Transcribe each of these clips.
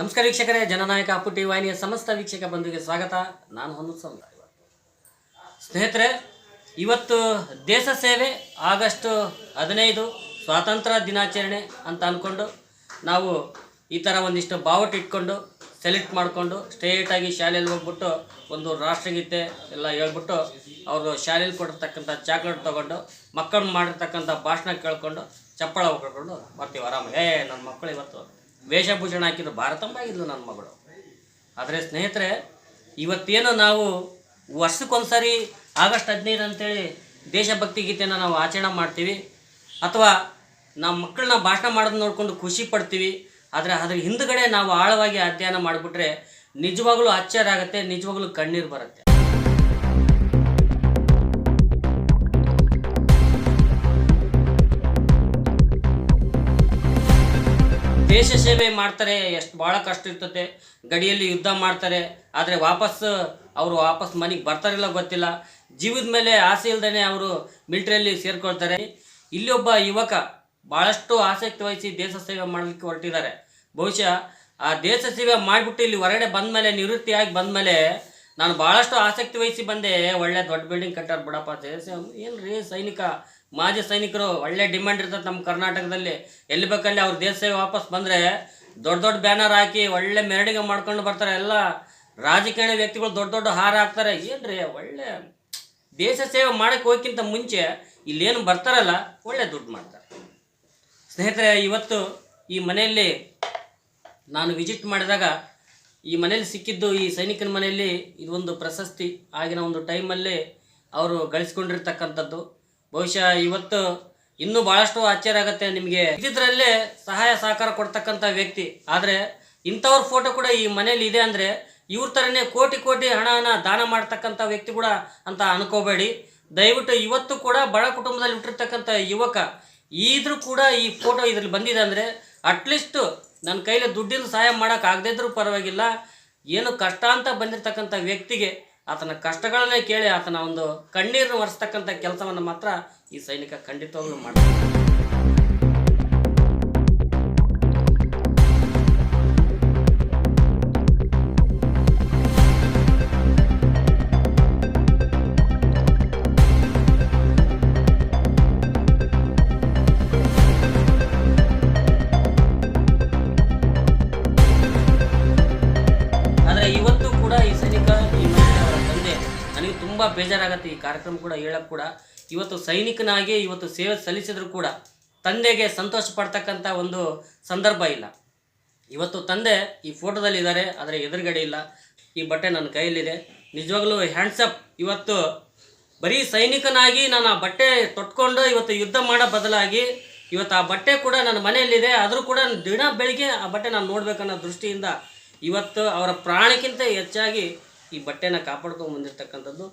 ನಮಸ್ಕಾರ ವೀಕ್ಷಕರೇ, ಜನನಾಯಕ ಅಪ್ಪು ಟಿ ವಾಹಿನಿಯ ಸಮಸ್ತ ವೀಕ್ಷಕ ಬಂಧುಗೆ ಸ್ವಾಗತ. ನಾನು ಸಮುದಾಯ ಸ್ನೇಹಿತರೆ, ಇವತ್ತು ದೇಶ ಸೇವೆ ಆಗಸ್ಟ್ ಹದಿನೈದು ಸ್ವಾತಂತ್ರ್ಯ ದಿನಾಚರಣೆ ಅಂತ ಅಂದ್ಕೊಂಡು ನಾವು ಈ ಥರ ಒಂದಿಷ್ಟು ಬಾವುಟ ಇಟ್ಕೊಂಡು ಸೆಲೆಕ್ಟ್ ಮಾಡಿಕೊಂಡು ಸ್ಟ್ರೇಟಾಗಿ ಶಾಲೆಯಲ್ಲಿ ಹೋಗ್ಬಿಟ್ಟು ಒಂದು ರಾಷ್ಟ್ರಗೀತೆ ಎಲ್ಲ ಹೇಳ್ಬಿಟ್ಟು ಅವರು ಶಾಲೆಯಲ್ಲಿ ಕೊಟ್ಟಿರ್ತಕ್ಕಂಥ ಚಾಕ್ಲೇಟ್ ತೊಗೊಂಡು ಮಕ್ಕಳು ಮಾಡಿರ್ತಕ್ಕಂಥ ಭಾಷಣ ಕೇಳ್ಕೊಂಡು, ಚಪ್ಪಳ ಹೋಗ್ಕೊಂಡು ಬರ್ತೀವಿ ಆರಾಮಾಗಿ. ಏ ನನ್ನ ಮಕ್ಕಳು ಇವತ್ತು ವೇಷಭೂಷಣ ಹಾಕಿದ್ರು ಭಾರತಂಬ ಆಗಿದ್ಲು ನನ್ನ ಮಗಳು. ಆದರೆ ಸ್ನೇಹಿತರೆ, ಇವತ್ತೇನು ನಾವು ವರ್ಷಕ್ಕೊಂದ್ಸರಿ ಆಗಸ್ಟ್ ಹದಿನೈದು ಅಂತೇಳಿ ದೇಶಭಕ್ತಿ ಗೀತೆಯನ್ನು ನಾವು ಆಚರಣೆ ಮಾಡ್ತೀವಿ. ಅಥವಾ ನಮ್ಮ ಮಕ್ಕಳನ್ನ ಭಾಷಣ ಮಾಡೋದು ನೋಡಿಕೊಂಡು ಖುಷಿ ಪಡ್ತೀವಿ. ಆದರೆ ಅದ್ರ ಹಿಂದ್ಗಡೆ ನಾವು ಆಳವಾಗಿ ಅಧ್ಯಯನ ಮಾಡಿಬಿಟ್ರೆ ನಿಜವಾಗ್ಲೂ ಆಶ್ಚರ್ಯ ಆಗುತ್ತೆ, ನಿಜವಾಗ್ಲೂ ಕಣ್ಣೀರು ಬರುತ್ತೆ. ದೇಶ ಸೇವೆ ಮಾಡ್ತಾರೆ, ಎಷ್ಟು ಭಾಳ ಕಷ್ಟ ಇರ್ತತೆ. ಗಡಿಯಲ್ಲಿ ಯುದ್ಧ ಮಾಡ್ತಾರೆ, ಆದರೆ ವಾಪಸ್ ಅವರು ವಾಪಸ್ ಮನೆಗೆ ಬರ್ತಾರಿಲ್ಲ ಗೊತ್ತಿಲ್ಲ. ಜೀವದ ಮೇಲೆ ಆಸೆ ಇಲ್ದೇ ಅವರು ಮಿಲಿಟ್ರಿಯಲ್ಲಿ ಸೇರ್ಕೊಳ್ತಾರೆ. ಇಲ್ಲಿ ಒಬ್ಬ ಯುವಕ ಭಾಳಷ್ಟು ಆಸಕ್ತಿ ವಹಿಸಿ ದೇಶ ಸೇವೆ ಮಾಡಲಿಕ್ಕೆ ಹೊರಟಿದ್ದಾರೆ. ಬಹುಶಃ ಆ ದೇಶ ಸೇವೆ ಮಾಡಿಬಿಟ್ಟು ಇಲ್ಲಿ ಹೊರಗಡೆ ಬಂದಮೇಲೆ, ನಿವೃತ್ತಿಯಾಗಿ ಬಂದಮೇಲೆ ನಾನು ಭಾಳಷ್ಟು ಆಸಕ್ತಿ ವಹಿಸಿ ಬಂದೆ. ಒಳ್ಳೆ ದೊಡ್ಡ ಬಿಲ್ಡಿಂಗ್ ಕಟ್ಟಾರ ಬಿಡಪ್ಪ ದೇಶ ಏನು ರೀ ಸೈನಿಕ ಮಾಜಿ ಸೈನಿಕರು ಒಳ್ಳೆ ಡಿಮ್ಯಾಂಡ್ ಇರ್ತದೆ ನಮ್ಮ ಕರ್ನಾಟಕದಲ್ಲಿ. ಎಲ್ಲಿ ಬೇಕಲ್ಲಿ ಅವ್ರ ದೇಶ ಸೇವೆ ವಾಪಸ್ ಬಂದರೆ ದೊಡ್ಡ ದೊಡ್ಡ ಬ್ಯಾನರ್ ಹಾಕಿ ಒಳ್ಳೆ ಮೆರಡಿಗೆ ಮಾಡ್ಕೊಂಡು ಬರ್ತಾರೆ. ಎಲ್ಲ ರಾಜಕೀಯ ವ್ಯಕ್ತಿಗಳು ದೊಡ್ಡ ದೊಡ್ಡ ಹಾರ ಹಾಕ್ತಾರೆ. ಏನ್ರಿ, ಒಳ್ಳೆ ದೇಶ ಸೇವೆ ಮಾಡಕ್ಕೆ ಹೋಗಿಂತ ಮುಂಚೆ ಇಲ್ಲೇನು ಬರ್ತಾರಲ್ಲ, ಒಳ್ಳೆ ದುಡ್ಡು ಮಾಡ್ತಾರೆ. ಸ್ನೇಹಿತರೆ, ಇವತ್ತು ಈ ಮನೆಯಲ್ಲಿ ನಾನು ವಿಸಿಟ್ ಮಾಡಿದಾಗ ಈ ಮನೇಲಿ ಸಿಕ್ಕಿದ್ದು ಈ ಸೈನಿಕನ ಮನೆಯಲ್ಲಿ ಇದೊಂದು ಪ್ರಶಸ್ತಿ ಆಗಿನ ಒಂದು ಟೈಮಲ್ಲಿ ಅವರು ಗಳಿಸ್ಕೊಂಡಿರ್ತಕ್ಕಂಥದ್ದು. ಬಹುಶಃ ಇವತ್ತು ಇನ್ನೂ ಭಾಳಷ್ಟು ಆಶ್ಚರ್ಯ ಆಗುತ್ತೆ ನಿಮಗೆ. ಇದ್ದಿದ್ರಲ್ಲೇ ಸಹಾಯ ಸಹಕಾರ ಕೊಡ್ತಕ್ಕಂಥ ವ್ಯಕ್ತಿ. ಆದರೆ ಇಂಥವ್ರ ಫೋಟೋ ಕೂಡ ಈ ಮನೇಲಿ ಇದೆ ಅಂದರೆ ಇವ್ರ ಥರನೇ ಕೋಟಿ ಕೋಟಿ ಹಣನ ದಾನ ಮಾಡ್ತಕ್ಕಂಥ ವ್ಯಕ್ತಿ ಕೂಡ ಅಂತ ಅನ್ಕೋಬೇಡಿ. ದಯವಿಟ್ಟು ಇವತ್ತು ಕೂಡ ಬಡ ಕುಟುಂಬದಲ್ಲಿ ಹುಟ್ಟಿರ್ತಕ್ಕಂಥ ಯುವಕ ಇದ್ರೂ ಕೂಡ ಈ ಫೋಟೋ ಇದ್ರಲ್ಲಿ ಬಂದಿದೆ ಅಂದರೆ ಅಟ್ಲೀಸ್ಟು ನನ್ನ ಕೈಲಿ ದುಡ್ಡಿನ ಸಹಾಯ ಮಾಡೋಕ್ಕಾಗದೇ ಇದ್ರೂ ಪರವಾಗಿಲ್ಲ. ಏನು ಕಷ್ಟ ಅಂತ ಬಂದಿರತಕ್ಕಂಥ ವ್ಯಕ್ತಿಗೆ ಆತನ ಕಷ್ಟಗಳನ್ನೇ ಕೇಳಿ ಆತನ ಒಂದು ಕಣ್ಣೀರನ್ನು ಒರೆಸ್ತಕ್ಕಂಥ ಕೆಲಸವನ್ನು ಮಾತ್ರ ಈ ಸೈನಿಕ ಖಂಡಿತವಾಗ್ಲೂ ಮಾಡ್ತಾರೆ ಬೇಜಾರಾಗತ್ತೆ, ಈ ಕಾರ್ಯಕ್ರಮ ಕೂಡ ಹೇಳಕ್ಕೆ ಕೂಡ. ಇವತ್ತು ಸೈನಿಕನಾಗಿ ಇವತ್ತು ಸೇವೆ ಸಲ್ಲಿಸಿದ್ರು ಕೂಡ ತಂದೆಗೆ ಸಂತೋಷ ಪಡ್ತಕ್ಕಂಥ ಒಂದು ಸಂದರ್ಭ ಇಲ್ಲ. ಇವತ್ತು ತಂದೆ ಈ ಫೋಟೋದಲ್ಲಿ ಇದ್ದಾರೆ, ಆದರೆ ಎದುರುಗಡೆ ಇಲ್ಲ. ಈ ಬಟ್ಟೆ ನನ್ನ ಕೈಯಲ್ಲಿದೆ. ನಿಜವಾಗ್ಲೂ ಹ್ಯಾಂಡ್ಸಪ್ ಇವತ್ತು ಬರೀ ಸೈನಿಕನಾಗಿ ನಾನು ಆ ಬಟ್ಟೆ ತೊಟ್ಕೊಂಡು ಇವತ್ತು ಯುದ್ಧ ಮಾಡೋ ಬದಲಾಗಿ ಇವತ್ತು ಆ ಬಟ್ಟೆ ಕೂಡ ನನ್ನ ಮನೆಯಲ್ಲಿದೆ. ಆದರೂ ಕೂಡ ದಿನ ಬೆಳಿಗ್ಗೆ ಆ ಬಟ್ಟೆ ನಾನು ನೋಡಬೇಕನ್ನೋ ದೃಷ್ಟಿಯಿಂದ ಇವತ್ತು ಅವರ ಪ್ರಾಣಕ್ಕಿಂತ ಹೆಚ್ಚಾಗಿ ಈ ಬಟ್ಟೆನ ಕಾಪಾಡ್ಕೊಂಡು ಬಂದಿರತಕ್ಕಂಥದ್ದು.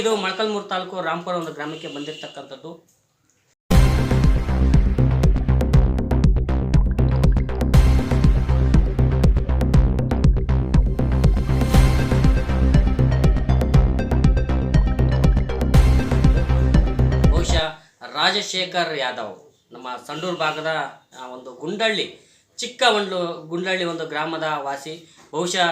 ಇದು ಮೊಳಕಲ್ಮೂರು ತಾಲೂಕು ರಾಂಪುರ ಒಂದು ಗ್ರಾಮಕ್ಕೆ ಬಂದಿರತಕ್ಕಂಥದ್ದು. ಬಹುಶಃ ರಾಜಶೇಖರ್ ಯಾದವ್ ನಮ್ಮ ಸಂಡೂರು ಭಾಗದ ಒಂದು ಗುಂಡಳ್ಳಿ ಚಿಕ್ಕ ಒಂದು ಗುಂಡಳ್ಳಿ ಒಂದು ಗ್ರಾಮದ ವಾಸಿ. ಬಹುಶಃ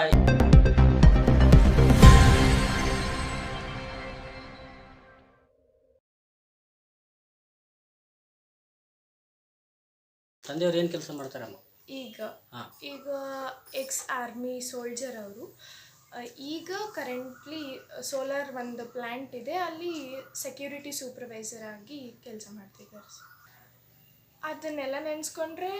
ತಂದೆಯವ್ರು ಏನು ಕೆಲಸ ಮಾಡ್ತಾರಮ್ಮ? ಈಗ ಹಾಂ. ಈಗ ಎಕ್ಸ್ ಆರ್ಮಿ ಸೋಲ್ಜರ್ ಅವರು ಈಗ ಕರೆಂಟ್ಲಿ ಸೋಲಾರ್ ಒಂದು ಪ್ಲ್ಯಾಂಟ್ ಇದೆ ಅಲ್ಲಿ ಸೆಕ್ಯೂರಿಟಿ ಸೂಪರ್ವೈಸರ್ ಆಗಿ ಕೆಲಸ ಮಾಡ್ತಿದ್ದಾರೆ ಅದನ್ನೆಲ್ಲ ನೆನೆಸ್ಕೊಂಡ್ರೆ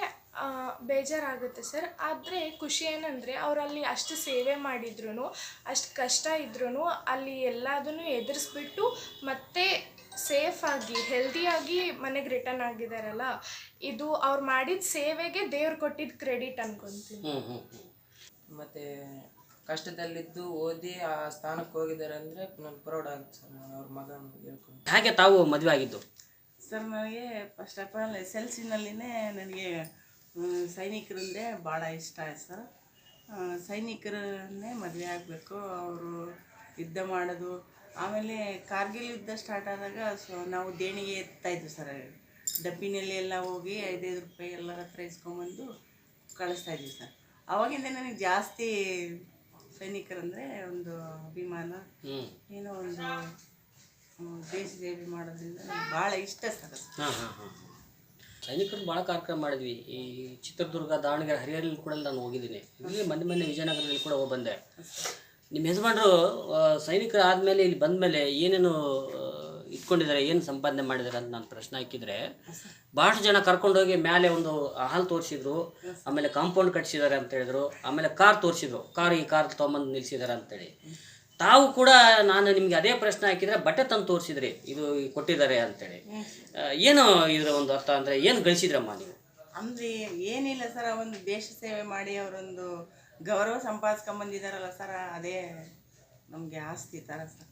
ಬೇಜಾರಾಗುತ್ತೆ ಸರ್ ಆದರೆ ಖುಷಿ ಏನಂದರೆ ಅವರಲ್ಲಿ ಅಷ್ಟು ಸೇವೆ ಮಾಡಿದ್ರು ಅಷ್ಟು ಕಷ್ಟ ಇದ್ರೂ ಅಲ್ಲಿ ಎಲ್ಲದನ್ನು ಎದುರಿಸ್ಬಿಟ್ಟು ಮತ್ತೆ ಸೇಫಾಗಿ ಹೆಲ್ದಿಯಾಗಿ ಮನೆಗೆ ರಿಟರ್ನ್ ಆಗಿದಾರಲ್ಲ ಇದು ಅವ್ರು ಮಾಡಿದ ಸೇವೆಗೆ ದೇವ್ರು ಕೊಟ್ಟಿದ್ದ ಕ್ರೆಡಿಟ್ ಅನ್ಕೊಂತೀನಿ. ಮತ್ತೆ ಕಷ್ಟದಲ್ಲಿದ್ದು ಓದಿ ಆ ಸ್ಥಾನಕ್ಕೆ ಹೋಗಿದ್ದಾರೆ ಅಂದರೆ ನಾನು ಪ್ರೌಡ್ ಆಗುತ್ತೆ ಸರ್ ನಾನು ಅವ್ರ ಮಗ ಹೇಳ್ಕೊಂಡು. ಹಾಗೆ ತಾವು ಮದುವೆ ಆಗಿದ್ದು? ಸರ್ ನನಗೆ first of all S L ಸಿನಲ್ಲಿನೇ ನನಗೆ ಸೈನಿಕರಂದರೆ ಭಾಳ ಇಷ್ಟ ಆಯ್ತು ಸರ್. ಆ, ಸೈನಿಕರನ್ನೇ ಮದುವೆ ಆಗಬೇಕು. ಅವರು ಯುದ್ಧ ಮಾಡೋದು ಆಮೇಲೆ ಕಾರ್ಗಿಲ್ ಯುದ್ಧ ಸ್ಟಾರ್ಟ್ ಆದಾಗ ಸೊ ನಾವು ದೇಣಿಗೆ ಎತ್ತಾಯಿದ್ವಿ ಸರ್ ಡಬ್ಬಿನಲ್ಲಿ ಎಲ್ಲ ಹೋಗಿ ಐದೈದು ರೂಪಾಯಿ ಎಲ್ಲರ ಹತ್ರ ಇಸ್ಕೊಂಬಂದು ಕಳಿಸ್ತಾ ಇದ್ವಿ ಸರ್ ಅವಾಗಿಂದ ನನಗೆ ಜಾಸ್ತಿ ಸೈನಿಕರಂದರೆ ಒಂದು ಅಭಿಮಾನ. ಏನೋ ಒಂದು ದೇಶ ಸೇವೆ ಮಾಡೋದ್ರಿಂದ ನನಗೆ ಭಾಳ ಇಷ್ಟ ಸರ್ ಸೈನಿಕರು ಭಾಳ ಕಾರ್ಯಕ್ರಮ ಮಾಡಿದ್ವಿ. ಈ ಚಿತ್ರದುರ್ಗ ದಾವಣಗೆರೆ ಹರಿಹರಲ್ಲಿ ಕೂಡ ನಾನು ಹೋಗಿದ್ದೀನಿ. ಇಲ್ಲಿ ಮೊನ್ನೆ ಮೊನ್ನೆ ವಿಜಯನಗರದಲ್ಲಿ ಕೂಡ ಹೋಗಿ ಬಂದೆ. ನಿಮ್ಮ ಯಜಮಾನರು ಸೈನಿಕರು ಆದಮೇಲೆ ಇಲ್ಲಿ ಬಂದಮೇಲೆ ಏನೇನು ಆ, ಇಟ್ಕೊಂಡಿದ್ದಾರೆ ಏನು ಸಂಪಾದನೆ ಮಾಡಿದ್ದಾರೆ ಅಂತ ನಾನು ಪ್ರಶ್ನೆ ಹಾಕಿದರೆ ಭಾಳಷ್ಟು ಜನ ಕರ್ಕೊಂಡೋಗಿ ಮೇಲೆ ಒಂದು ಹಾಲ್ ತೋರಿಸಿದ್ರು ಆಮೇಲೆ ಕಾಂಪೌಂಡ್ ಕಟ್ಸಿದ್ದಾರೆ ಅಂತ ಹೇಳಿದ್ರು ಆಮೇಲೆ ಕಾರ್ ತೋರಿಸಿದ್ರು ಕಾರ್ ಈ ಕಾರ್ ತೊಗೊಂಬಂದು ನಿಲ್ಲಿಸಿದ್ದಾರೆ ಅಂತೇಳಿ ತಾವು ಕೂಡ ನಾನು ನಿಮಗೆ ಅದೇ ಪ್ರಶ್ನೆ ಹಾಕಿದರೆ ಬಟ್ಟೆ ತಂದು ತೋರಿಸಿದ್ರಿ ಇದು ಕೊಟ್ಟಿದ್ದಾರೆ ಅಂತೇಳಿ ಏನು ಇದರ ಒಂದು ಅರ್ಥ ಅಂದರೆ ಏನು ಗಳಿಸಿದ್ರಮ್ಮ ನೀವು? ಅಂದರೆ ಏನಿಲ್ಲ ಸರ್ ಒಂದು ದೇಶ ಸೇವೆ ಮಾಡಿ ಅವರೊಂದು ಗೌರವ ಸಂಪಾದಿಸ್ಕೊಂಬಂದಿದಾರಲ್ಲ ಸರ್ ಅದೇ ನಮಗೆ ಆಸ್ತಿ ಥರ ಸರ್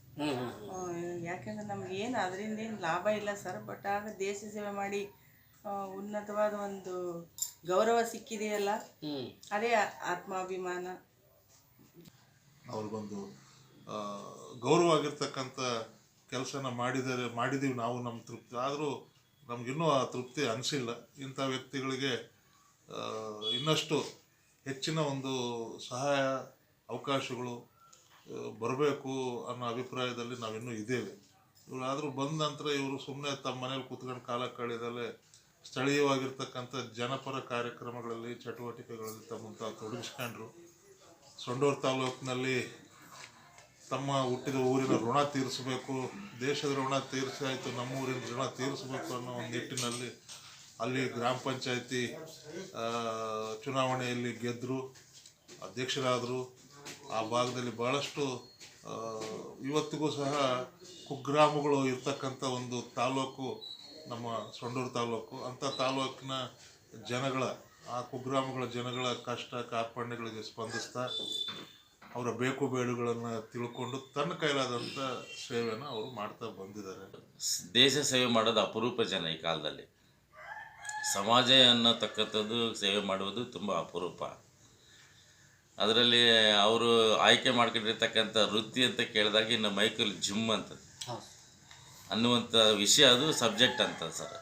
ಯಾಕೆಂದ್ರೆ ನಮ್ಗೆ ಏನು ಅದರಿಂದ ಏನು ಲಾಭ ಇಲ್ಲ ಸರ್ ಬಟ್ ಆಗ ದೇಶ ಸೇವೆ ಮಾಡಿ ಉನ್ನತವಾದ ಒಂದು ಗೌರವ ಸಿಕ್ಕಿದೆಯಲ್ಲ. ಅದೇ ಆತ್ಮಾಭಿಮಾನ. ಅವ್ರಿಗೊಂದು ಗೌರವ ಆಗಿರ್ತಕ್ಕಂಥ ಕೆಲಸನ ಮಾಡಿದರೆ ಮಾಡಿದೀವಿ ನಾವು ನಮ್ಮ ತೃಪ್ತಿ. ಆದರೂ ನಮಗಿನ್ನೂ ಆ ತೃಪ್ತಿ ಅನಿಸಿಲ್ಲ. ಇಂಥ ವ್ಯಕ್ತಿಗಳಿಗೆ ಇನ್ನಷ್ಟು ಹೆಚ್ಚಿನ ಒಂದು ಸಹಾಯ ಅವಕಾಶಗಳು ಬರಬೇಕು ಅನ್ನೋ ಅಭಿಪ್ರಾಯದಲ್ಲಿ ನಾವಿನ್ನೂ ಇದ್ದೇವೆ. ಇವರು ಆದರೂ ಬಂದ ನಂತರ ಇವರು ಸುಮ್ಮನೆ ತಮ್ಮ ಮನೇಲಿ ಕೂತ್ಕೊಂಡು ಕಾಲ ಕಳೆದಲ್ಲೇ ಸ್ಥಳೀಯವಾಗಿರ್ತಕ್ಕಂಥ ಜನಪರ ಕಾರ್ಯಕ್ರಮಗಳಲ್ಲಿ, ಚಟುವಟಿಕೆಗಳಲ್ಲಿ ತಮ್ಮನ್ನು ತಾವು ತೊಡಗಿಸ್ಕೊಂಡ್ರು ಸೊಂಡೂರು ತಾಲೂಕಿನಲ್ಲಿ ತಮ್ಮ ಹುಟ್ಟಿದ ಊರಿನ ಋಣ ತೀರಿಸಬೇಕು, ದೇಶದ ಋಣ ತೀರಿಸಾಯಿತು ನಮ್ಮ ಊರಿನ ಋಣ ತೀರಿಸಬೇಕು ಅನ್ನೋ ಒಂದು ನಿಟ್ಟಿನಲ್ಲಿ ಅಲ್ಲಿ ಗ್ರಾಮ ಪಂಚಾಯತಿ ಚುನಾವಣೆಯಲ್ಲಿ ಗೆದ್ದರು ಅಧ್ಯಕ್ಷರಾದರು. ಆ ಭಾಗದಲ್ಲಿ ಭಾಳಷ್ಟು ಇವತ್ತಿಗೂ ಸಹ ಕುಗ್ರಾಮಗಳು ಇರ್ತಕ್ಕಂಥ ಒಂದು ತಾಲೂಕು ನಮ್ಮ ಸೊಂಡೂರು ತಾಲೂಕು. ಅಂಥ ತಾಲೂಕಿನ ಜನಗಳ, ಆ ಕುಗ್ರಾಮಗಳ ಜನಗಳ ಕಷ್ಟ, ಕಾರ್ಪಣ್ಯಗಳಿಗೆ ಸ್ಪಂದಿಸ್ತಾ ಅವರ ಬೇಕು ಬೇಡುಗಳನ್ನು ತಿಳ್ಕೊಂಡು ತನ್ನ ಕೈಲಾದಂಥ ಸೇವೆಯನ್ನು ಅವರು ಮಾಡ್ತಾ ಬಂದಿದ್ದಾರೆ. ದೇಶ ಸೇವೆ ಮಾಡೋದು ಅಪರೂಪ ಜನ ಈ ಕಾಲದಲ್ಲಿ. ಸಮಾಜ ಅನ್ನತಕ್ಕಂಥದ್ದು ಸೇವೆ ಮಾಡುವುದು ತುಂಬ ಅಪರೂಪ. ಅದರಲ್ಲಿ ಅವರು ಆಯ್ಕೆ ಮಾಡ್ಕೊಂಡಿರ್ತಕ್ಕಂಥ ವೃತ್ತಿ ಅಂತ ಕೇಳಿದಾಗ ಇನ್ನು ಮೈಕಲ್ ಜಿಮ್ ಅಂತ ಅನ್ನುವಂಥ ವಿಷಯ ಅದು ಸಬ್ಜೆಕ್ಟ್ ಅಂತ ಸರ್.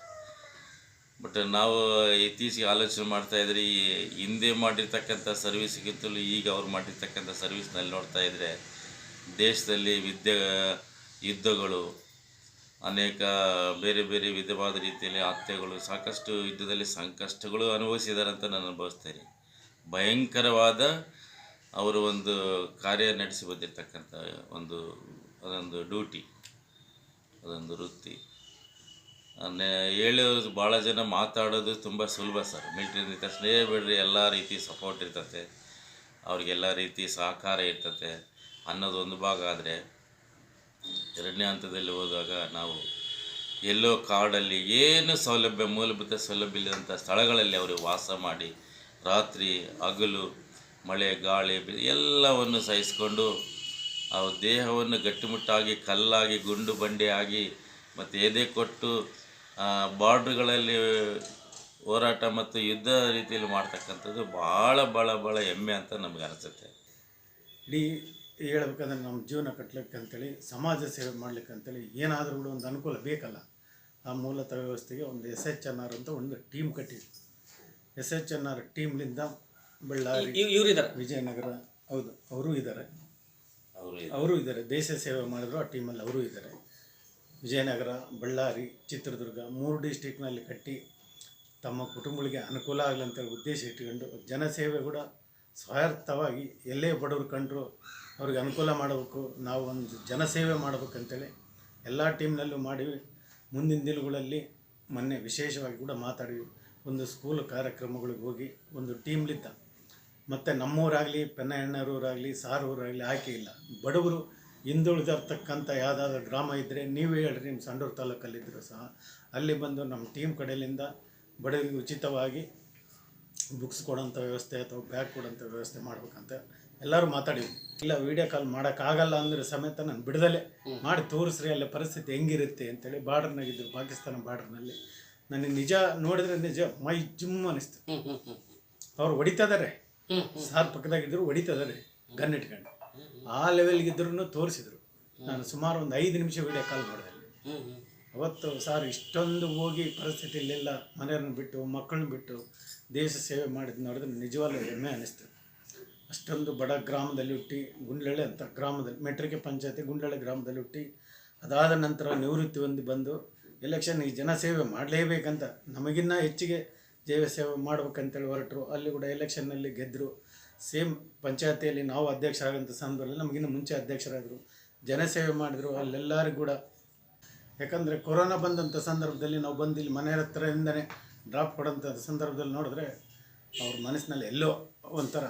ಬಟ್ ನಾವು ಇತ್ತೀಚೆಗೆ ಆಲೋಚನೆ ಮಾಡ್ತಾ ಇದ್ರೆ ಈ ಹಿಂದೆ ಮಾಡಿರ್ತಕ್ಕಂಥ ಸರ್ವಿಸ್ಗಿಂತಲೂ ಈಗ ಅವ್ರು ಮಾಡಿರ್ತಕ್ಕಂಥ ಸರ್ವಿಸ್ನಲ್ಲಿ ನೋಡ್ತಾ ಇದ್ದರೆ ದೇಶದಲ್ಲಿ ವಿದ್ಯೆ ಯುದ್ಧಗಳು ಅನೇಕ ಬೇರೆ ಬೇರೆ ವಿಧವಾದ ರೀತಿಯಲ್ಲಿ ಹತ್ಯೆಗಳು, ಸಾಕಷ್ಟು ಯುದ್ಧದಲ್ಲಿ ಸಂಕಷ್ಟಗಳು ಅನುಭವಿಸಿದ್ದಾರೆ ಅಂತ ನಾನು ಅನುಭವಿಸ್ತೇನೆ. ಭಯಂಕರವಾದ ಅವರು ಒಂದು ಕಾರ್ಯ ನಡೆಸಿ ಬಂದಿರತಕ್ಕಂಥ ಒಂದು, ಅದೊಂದು ಡ್ಯೂಟಿ, ಅದೊಂದು ವೃತ್ತಿ. ಹೇಳೋದು ಭಾಳ ಜನ ಮಾತಾಡೋದು ತುಂಬ ಸುಲಭ ಸರ್. ಮಿಲ್ಟ್ರಿ ತಕ್ಷಣ ಬಿಡ್ರಿ, ಎಲ್ಲ ರೀತಿ ಸಪೋರ್ಟ್ ಇರ್ತತೆ, ಅವ್ರಿಗೆಲ್ಲ ರೀತಿ ಸಹಕಾರ ಇರ್ತತೆ ಅನ್ನೋದು ಒಂದು ಭಾಗ ಆದರೆ ಎರಡನೇ ಹಂತದಲ್ಲಿ ಹೋದಾಗ ನಾವು ಎಲ್ಲೋ ಕಾಡಲ್ಲಿ ಏನು ಸೌಲಭ್ಯ, ಮೂಲಭೂತ ಸೌಲಭ್ಯ ಇಲ್ಲದಂಥ ಸ್ಥಳಗಳಲ್ಲಿ ಅವರು ವಾಸ ಮಾಡಿ ರಾತ್ರಿ ಹಗಲು, ಮಳೆ, ಗಾಳಿ ಎಲ್ಲವನ್ನು ಸಹಿಸಿಕೊಂಡು ಆ ದೇಹವನ್ನು ಗಟ್ಟಿಮುಟ್ಟಾಗಿ, ಕಲ್ಲಾಗಿ, ಗುಂಡು ಬಂಡೆಯಾಗಿ ಮತ್ತು ಎದೆ ಕೊಟ್ಟು ಬಾರ್ಡ್ರ್ಗಳಲ್ಲಿ ಹೋರಾಟ ಮತ್ತು ಯುದ್ಧ ರೀತಿಯಲ್ಲಿ ಮಾಡ್ತಕ್ಕಂಥದ್ದು ಭಾಳ ಭಾಳ ಭಾಳ ಹೆಮ್ಮೆ ಅಂತ ನಮಗೆ ಅನಿಸುತ್ತೆ. ಇಡೀ ಹೇಳ್ಬೇಕಂದ್ರೆ ನಮ್ಮ ಜೀವನ ಕಟ್ಟಲಿಕ್ಕೆ ಅಂತೇಳಿ ಸಮಾಜ ಸೇವೆ ಮಾಡ್ಲಿಕ್ಕೆ ಅಂತೇಳಿ ಏನಾದರೂ ಕೂಡ ಒಂದು ಅನುಕೂಲ ಬೇಕಲ್ಲ. ಆ ಮೂಲತಃ ವ್ಯವಸ್ಥೆಗೆ ಒಂದು ಎಸ್ ಎಚ್ ಎನ್ ಆರ್ ಅಂತ ಒಂದು ಟೀಮ್ ಕಟ್ಟಿದ್ವಿ ಎಸ್ ಎಚ್ ಎನ್ ಆರ್ ಟೀಮ್ಲಿಂದ ಬಳ್ಳಾರಿ ಇವರಿದ್ದಾರೆ ವಿಜಯನಗರ ಹೌದು ಅವರೂ ಇದ್ದಾರೆ ಅವರು ಅವರು ಇದ್ದಾರೆ ದೇಶ ಸೇವೆ ಮಾಡಿದ್ರು ಆ ಟೀಮಲ್ಲಿ ಅವರು ಇದ್ದಾರೆ ವಿಜಯನಗರ ಬಳ್ಳಾರಿ ಚಿತ್ರದುರ್ಗ ಮೂರು ಡಿಸ್ಟಿಕ್ನಲ್ಲಿ ಕಟ್ಟಿ ತಮ್ಮ ಕುಟುಂಬಗಳಿಗೆ ಅನುಕೂಲ ಆಗಲಿ ಅಂತೇಳಿ ಉದ್ದೇಶ ಇಟ್ಕೊಂಡು ಜನಸೇವೆ ಕೂಡ ಸ್ವಾರ್ಥವಾಗಿ ಎಲ್ಲೇ ಬಡವರು ಕಂಡರು ಅವ್ರಿಗೆ ಅನುಕೂಲ ಮಾಡಬೇಕು, ನಾವು ಒಂದು ಜನಸೇವೆ ಮಾಡಬೇಕಂತೇಳಿ ಎಲ್ಲ ಟೀಮ್ನಲ್ಲೂ ಮಾಡಿವಿ. ಮುಂದಿನ ದಿನಗಳಲ್ಲಿ ಮೊನ್ನೆ ವಿಶೇಷವಾಗಿ ಕೂಡ ಮಾತಾಡಿವಿ. ಒಂದು ಸ್ಕೂಲ್ ಕಾರ್ಯಕ್ರಮಗಳಿಗೆ ಹೋಗಿ ಒಂದು ಟೀಮ್ಲಿದ್ದ ಮತ್ತು ನಮ್ಮೂರಾಗಲಿ ಪೆನ್ನಣ್ಣರೂರಾಗಲಿ ಸಾರೂರಾಗಲಿ ಆಯ್ಕೆ ಇಲ್ಲ. ಬಡವರು ಹಿಂದುಳಿದಿರ್ತಕ್ಕಂಥ ಯಾವುದಾದ್ರೂ ಗ್ರಾಮ ಇದ್ದರೆ ನೀವೇ ಹೇಳ್ರಿ, ನಿಮ್ಮ ಸಂಡೂರು ತಾಲೂಕಲ್ಲಿದ್ದರೂ ಸಹ. ಅಲ್ಲಿ ಬಂದು ನಮ್ಮ ಟೀಮ್ ಕಡೆಯಿಂದ ಬಡವರಿಗೆ ಉಚಿತವಾಗಿ ಬುಕ್ಸ್ ಕೊಡೋಂಥ ವ್ಯವಸ್ಥೆ ಅಥವಾ ಬ್ಯಾಗ್ ಕೊಡೋಂಥ ವ್ಯವಸ್ಥೆ ಮಾಡ್ಬೇಕಂತ ಎಲ್ಲರೂ ಮಾತಾಡಿದ್ವಿ ಇಲ್ಲ ವಿಡಿಯೋ ಕಾಲ್ ಮಾಡೋಕ್ಕಾಗಲ್ಲ ಅಂದ್ರೆ ಸಮೇತ ನಾನು ಬಿಡದಲ್ಲೇ ಮಾಡಿ ತೋರಿಸ್ರಿ ಅಲ್ಲಿ ಪರಿಸ್ಥಿತಿ ಹೆಂಗಿರುತ್ತೆ ಅಂತೇಳಿ ಬಾರ್ಡರ್ನಾಗಿದ್ದರು ಪಾಕಿಸ್ತಾನ ಬಾರ್ಡರ್ನಲ್ಲಿ. ನನಗೆ ನಿಜ ನೋಡಿದ್ರೆ ನಿಜ ಮೈ ಜುಮ್ ಅನಿಸ್ತು. ಅವ್ರು ಹೊಡಿತಾ ಇದಾರೆ ಸಾರ್ ಪಕ್ಕದಾಗಿದ್ದರು ಹೊಡಿತದಾರೆ ಗನ್ ಇಟ್ಕೊಂಡು. ಆ ಲೆವೆಲ್ಗಿದ್ರು ತೋರಿಸಿದ್ರು. ನಾನು ಸುಮಾರು ಒಂದು ಐದು ನಿಮಿಷ ವಿಡಿಯೋ ಕಾಲ್ ಮಾಡಿದೆ. ಅವತ್ತು ಸಾರ್ ಇಷ್ಟೊಂದು ಹೋಗಿ ಪರಿಸ್ಥಿತಿಯಲ್ಲೆಲ್ಲ ಮನೆಯವ್ರನ್ನ ಬಿಟ್ಟು ಮಕ್ಕಳನ್ನ ಬಿಟ್ಟು ದೇಶ ಸೇವೆ ಮಾಡಿದ್ ನೋಡಿದ್ರೆ ನಿಜವಾಗ್ಲೂ ಹೆಮ್ಮೆ ಅನ್ನಿಸ್ತು ಅಷ್ಟೊಂದು ಬಡ ಗ್ರಾಮದಲ್ಲಿ ಹುಟ್ಟಿ ಗುಂಡ್ಲಳ್ಳಿ ಅಂತ ಗ್ರಾಮದಲ್ಲಿ, ಮೆಟ್ರಿಕೆ ಪಂಚಾಯತಿ ಗುಂಡ್ಲಳ್ಳಿ ಗ್ರಾಮದಲ್ಲಿ ಹುಟ್ಟಿ, ಅದಾದ ನಂತರ ನಿವೃತ್ತಿ ಹೊಂದಿ ಬಂದು ಎಲೆಕ್ಷನ್ ಈ ಜನ ಸೇವೆ ಮಾಡಲೇಬೇಕಂತ ನಮಗಿನ್ನ ಹೆಚ್ಚಿಗೆ ಜೈವ ಸೇವೆ ಮಾಡ್ಬೇಕಂತೇಳಿ ಹೊರಟರು. ಅಲ್ಲಿ ಕೂಡ ಎಲೆಕ್ಷನ್ನಲ್ಲಿ ಗೆದ್ದರು ಸೇಮ್ ಪಂಚಾಯತಿಯಲ್ಲಿ ನಾವು ಅಧ್ಯಕ್ಷರಾಗಂಥ ಸಂದರ್ಭದಲ್ಲಿ ನಮಗಿನ್ನ ಮುಂಚೆ ಅಧ್ಯಕ್ಷರಾದರು. ಜನಸೇವೆ ಮಾಡಿದರು. ಅಲ್ಲೆಲ್ಲರಿಗೂ ಕೂಡ ಯಾಕಂದರೆ ಕೊರೋನಾ ಬಂದಂಥ ಸಂದರ್ಭದಲ್ಲಿ ನಾವು ಬಂದು ಇಲ್ಲಿ ಮನೆ ಹತ್ರದಿಂದನೇ ಡ್ರಾಪ್ ಕೊಡೋಂಥ ಸಂದರ್ಭದಲ್ಲಿ ನೋಡಿದ್ರೆ ಅವ್ರ ಮನಸ್ಸಿನಲ್ಲಿ ಎಲ್ಲೋ ಒಂಥರ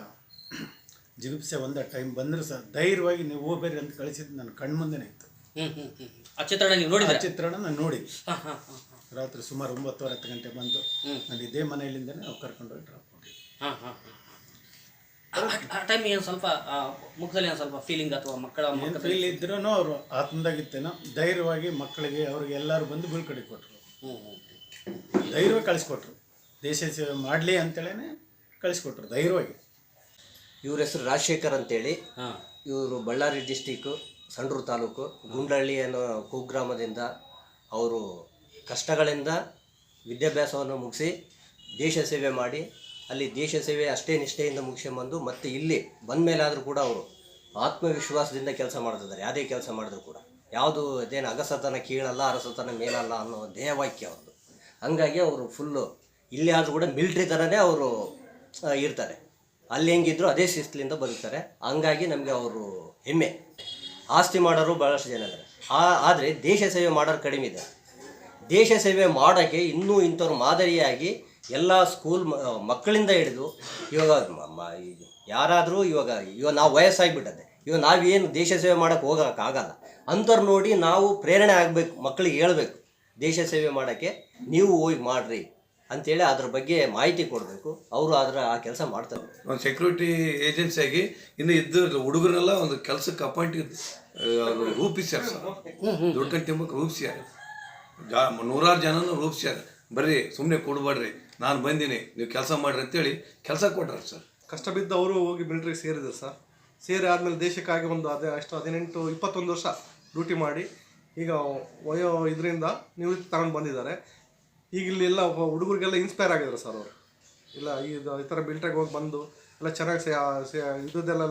ಜಿಗುಪ್ಸೆ ಒಂದ ಟೈಮ್ ಬಂದರೂ ಸಹ ಧೈರ್ಯವಾಗಿ ನೀವು ಹೋಗ್ಬೇರಿ ಅಂತ ಕಳಿಸಿದ್ದು ನನ್ನ ಕಣ್ಮುಂದೆನೇ ಇತ್ತು. ಆ ಚಿತ್ರಣ ನೀವು ನೋಡಿ ಆ ಚಿತ್ರಣ ನಾನು ನೋಡಿ ರಾತ್ರಿ ಸುಮಾರು ಒಂಬತ್ತುವರೆ ಹತ್ತು ಗಂಟೆ ಬಂದು ನಾನು ಇದೇ ಮನೆಯಲ್ಲಿಂದನೇ ನಾವು ಕರ್ಕೊಂಡೋಗಿ ಡ್ರಾಪ್ ಮಾಡಿ ಹಾಂ ಹಾ ಆ ಟೈಮ್ ಏನು ಸ್ವಲ್ಪ ಮುಖದಲ್ಲಿ ಏನು ಸ್ವಲ್ಪ ಫೀಲಿಂಗ್ ಅಥವಾ ಮಕ್ಕಳ ಫೀಲ್ ಇದ್ರೂ ಅವರು ಆತ್ಮದಾಗಿತ್ತೇನೋ ಧೈರ್ಯವಾಗಿ ಮಕ್ಕಳಿಗೆ ಅವ್ರಿಗೆ ಎಲ್ಲರೂ ಬಂದು ಬೀಳ್ಕಡೆ ಕೊಟ್ರು. ಧೈರ್ಯವಾಗಿ ಕಳಿಸ್ಕೊಟ್ರು ದೇಶ ಸೇವೆ ಮಾಡಲಿ ಅಂತೇಳೇ ಕಳಿಸ್ಕೊಟ್ರು ಧೈರ್ಯವಾಗಿ. ಇವ್ರ ಹೆಸರು ರಾಜಶೇಖರ್ ಅಂತೇಳಿ. ಇವರು ಬಳ್ಳಾರಿ ಡಿಸ್ಟಿಕ್ಕು ಸಂಡೂರು ತಾಲೂಕು ಗುಂಡಳ್ಳಿ ಅನ್ನೋ ಕುಗ್ರಾಮದಿಂದ ಅವರು ಕಷ್ಟಗಳಿಂದ ವಿದ್ಯಾಭ್ಯಾಸವನ್ನು ಮುಗಿಸಿ ದೇಶ ಸೇವೆ ಮಾಡಿ ಅಲ್ಲಿ ದೇಶ ಸೇವೆ ಅಷ್ಟೇ ನಿಷ್ಠೆಯಿಂದ ಮುಗಿಸ್ಕೊಂಬಂದು ಮತ್ತೆ ಇಲ್ಲಿ ಬಂದ ಮೇಲಾದರೂ ಕೂಡ ಅವರು ಆತ್ಮವಿಶ್ವಾಸದಿಂದ ಕೆಲಸ ಮಾಡ್ತಿದ್ದಾರೆ. ಯಾವುದೇ ಕೆಲಸ ಮಾಡಿದ್ರು ಕೂಡ. ಯಾವುದು ಅದೇನು ಅಗಸತನ ಕೀಳಲ್ಲ ಅರಸತನ ಮೇಲಲ್ಲ ಅನ್ನೋ ಧ್ಯೇಯವಾಕ್ಯ ಅವ್ರದ್ದು. ಹಂಗಾಗಿ ಅವರು ಫುಲ್ಲು ಇಲ್ಲಿ ಆದರೂ ಕೂಡ ಮಿಲ್ಟ್ರಿ ಥರನೇ ಅವರು ಇರ್ತಾರೆ. ಅಲ್ಲಿ ಹೆಂಗಿದ್ರು ಅದೇ ಶಿಸ್ತಿಲಿಂದ ಬದುಕ್ತಾರೆ ಹಂಗಾಗಿ ನಮಗೆ ಅವರು ಹೆಮ್ಮೆ. ಆಸ್ತಿ ಮಾಡೋರು ಭಾಳಷ್ಟು ಜನ ಇದ್ದಾರೆ ಆದರೆ ದೇಶ ಸೇವೆ ಮಾಡೋರು ಕಡಿಮೆ ಇದೆ. ದೇಶ ಸೇವೆ ಮಾಡೋಕ್ಕೆ ಇನ್ನೂ ಇಂಥವ್ರು ಮಾದರಿಯಾಗಿ ಎಲ್ಲ ಸ್ಕೂಲ್ ಮಕ್ಕಳಿಂದ ಹಿಡಿದು ಇವಾಗ ಯಾರಾದರೂ ಇವಾಗ ಇವಾಗ ನಾವು ವಯಸ್ಸಾಗಿಬಿಟ್ಟದೆ ಇವಾಗ ನಾವೇನು ದೇಶ ಸೇವೆ ಮಾಡೋಕ್ಕೆ ಹೋಗೋಕ್ಕಾಗಲ್ಲ ಅಂಥವ್ರು ನೋಡಿ ನಾವು ಪ್ರೇರಣೆ ಆಗಬೇಕು ಮಕ್ಕಳಿಗೆ ಹೇಳ್ಬೇಕು. ದೇಶ ಸೇವೆ ಮಾಡೋಕ್ಕೆ ನೀವು ಹೋಗಿ ಮಾಡಿರಿ. ಅಂತೇಳಿ ಅದ್ರ ಬಗ್ಗೆ ಮಾಹಿತಿ ಕೊಡಬೇಕು. ಅವರು ಅದರ ಆ ಕೆಲಸ ಮಾಡ್ತಾರೆ. ಒಂದು ಸೆಕ್ಯೂರಿಟಿ ಏಜೆನ್ಸಿಯಾಗಿ ಇನ್ನು ಇದ್ದ ಹುಡುಗರೆಲ್ಲ ಒಂದು ಕೆಲಸಕ್ಕೆ ಅಪಾಯಿಂಟ್ ರೂಪಿಸ್ಯಾರ ಸರ್. ದುಡ್ಕೊಂಡು ತಿಂಬಕ್ಕೆ ರೂಪಿಸ್ಯಾರ. ಜಾ ನೂರಾರು ಜನನೂ ರೂಪಿಸ್ಯಾರ. ಬರ್ರಿ ಸುಮ್ಮನೆ ಕೊಡಬೇಡ್ರಿ. ನಾನು ಬಂದೀನಿ ನೀವು ಕೆಲಸ ಮಾಡ್ರಿ ಅಂತೇಳಿ ಕೆಲಸ ಕೊಟ್ಟಾರ ಸರ್. ಕಷ್ಟ ಬಿದ್ದು ಅವರು ಹೋಗಿ ಮಿಲಿಟ್ರಿಗೆ ಸೇರಿದ್ರು ಸರ್. ಸೇರಿ ಆದಮೇಲೆ ದೇಶಕ್ಕಾಗಿ ಒಂದು ಅದೇ ಅಷ್ಟು ಹದಿನೆಂಟು ಇಪ್ಪತ್ತೊಂದು ವರ್ಷ ಡ್ಯೂಟಿ ಮಾಡಿ ಈಗ ವಯೋ ಇದರಿಂದ ನಿವೃತ್ತಿ ತಗೊಂಡು ಬಂದಿದ್ದಾರೆ. ಈಗ ಇಲ್ಲಿ ಎಲ್ಲ ಹುಡುಗರಿಗೆಲ್ಲ ಇನ್ಸ್ಪೈರ್ ಆಗಿದ್ರು ಸರ್ ಅವರು. ಇಲ್ಲ ಇದು ಈ ಥರ ಬಿಲ್ಟ್ರಾಗಿ ಹೋಗಿ ಬಂದು, ಎಲ್ಲ ಚೆನ್ನಾಗಿ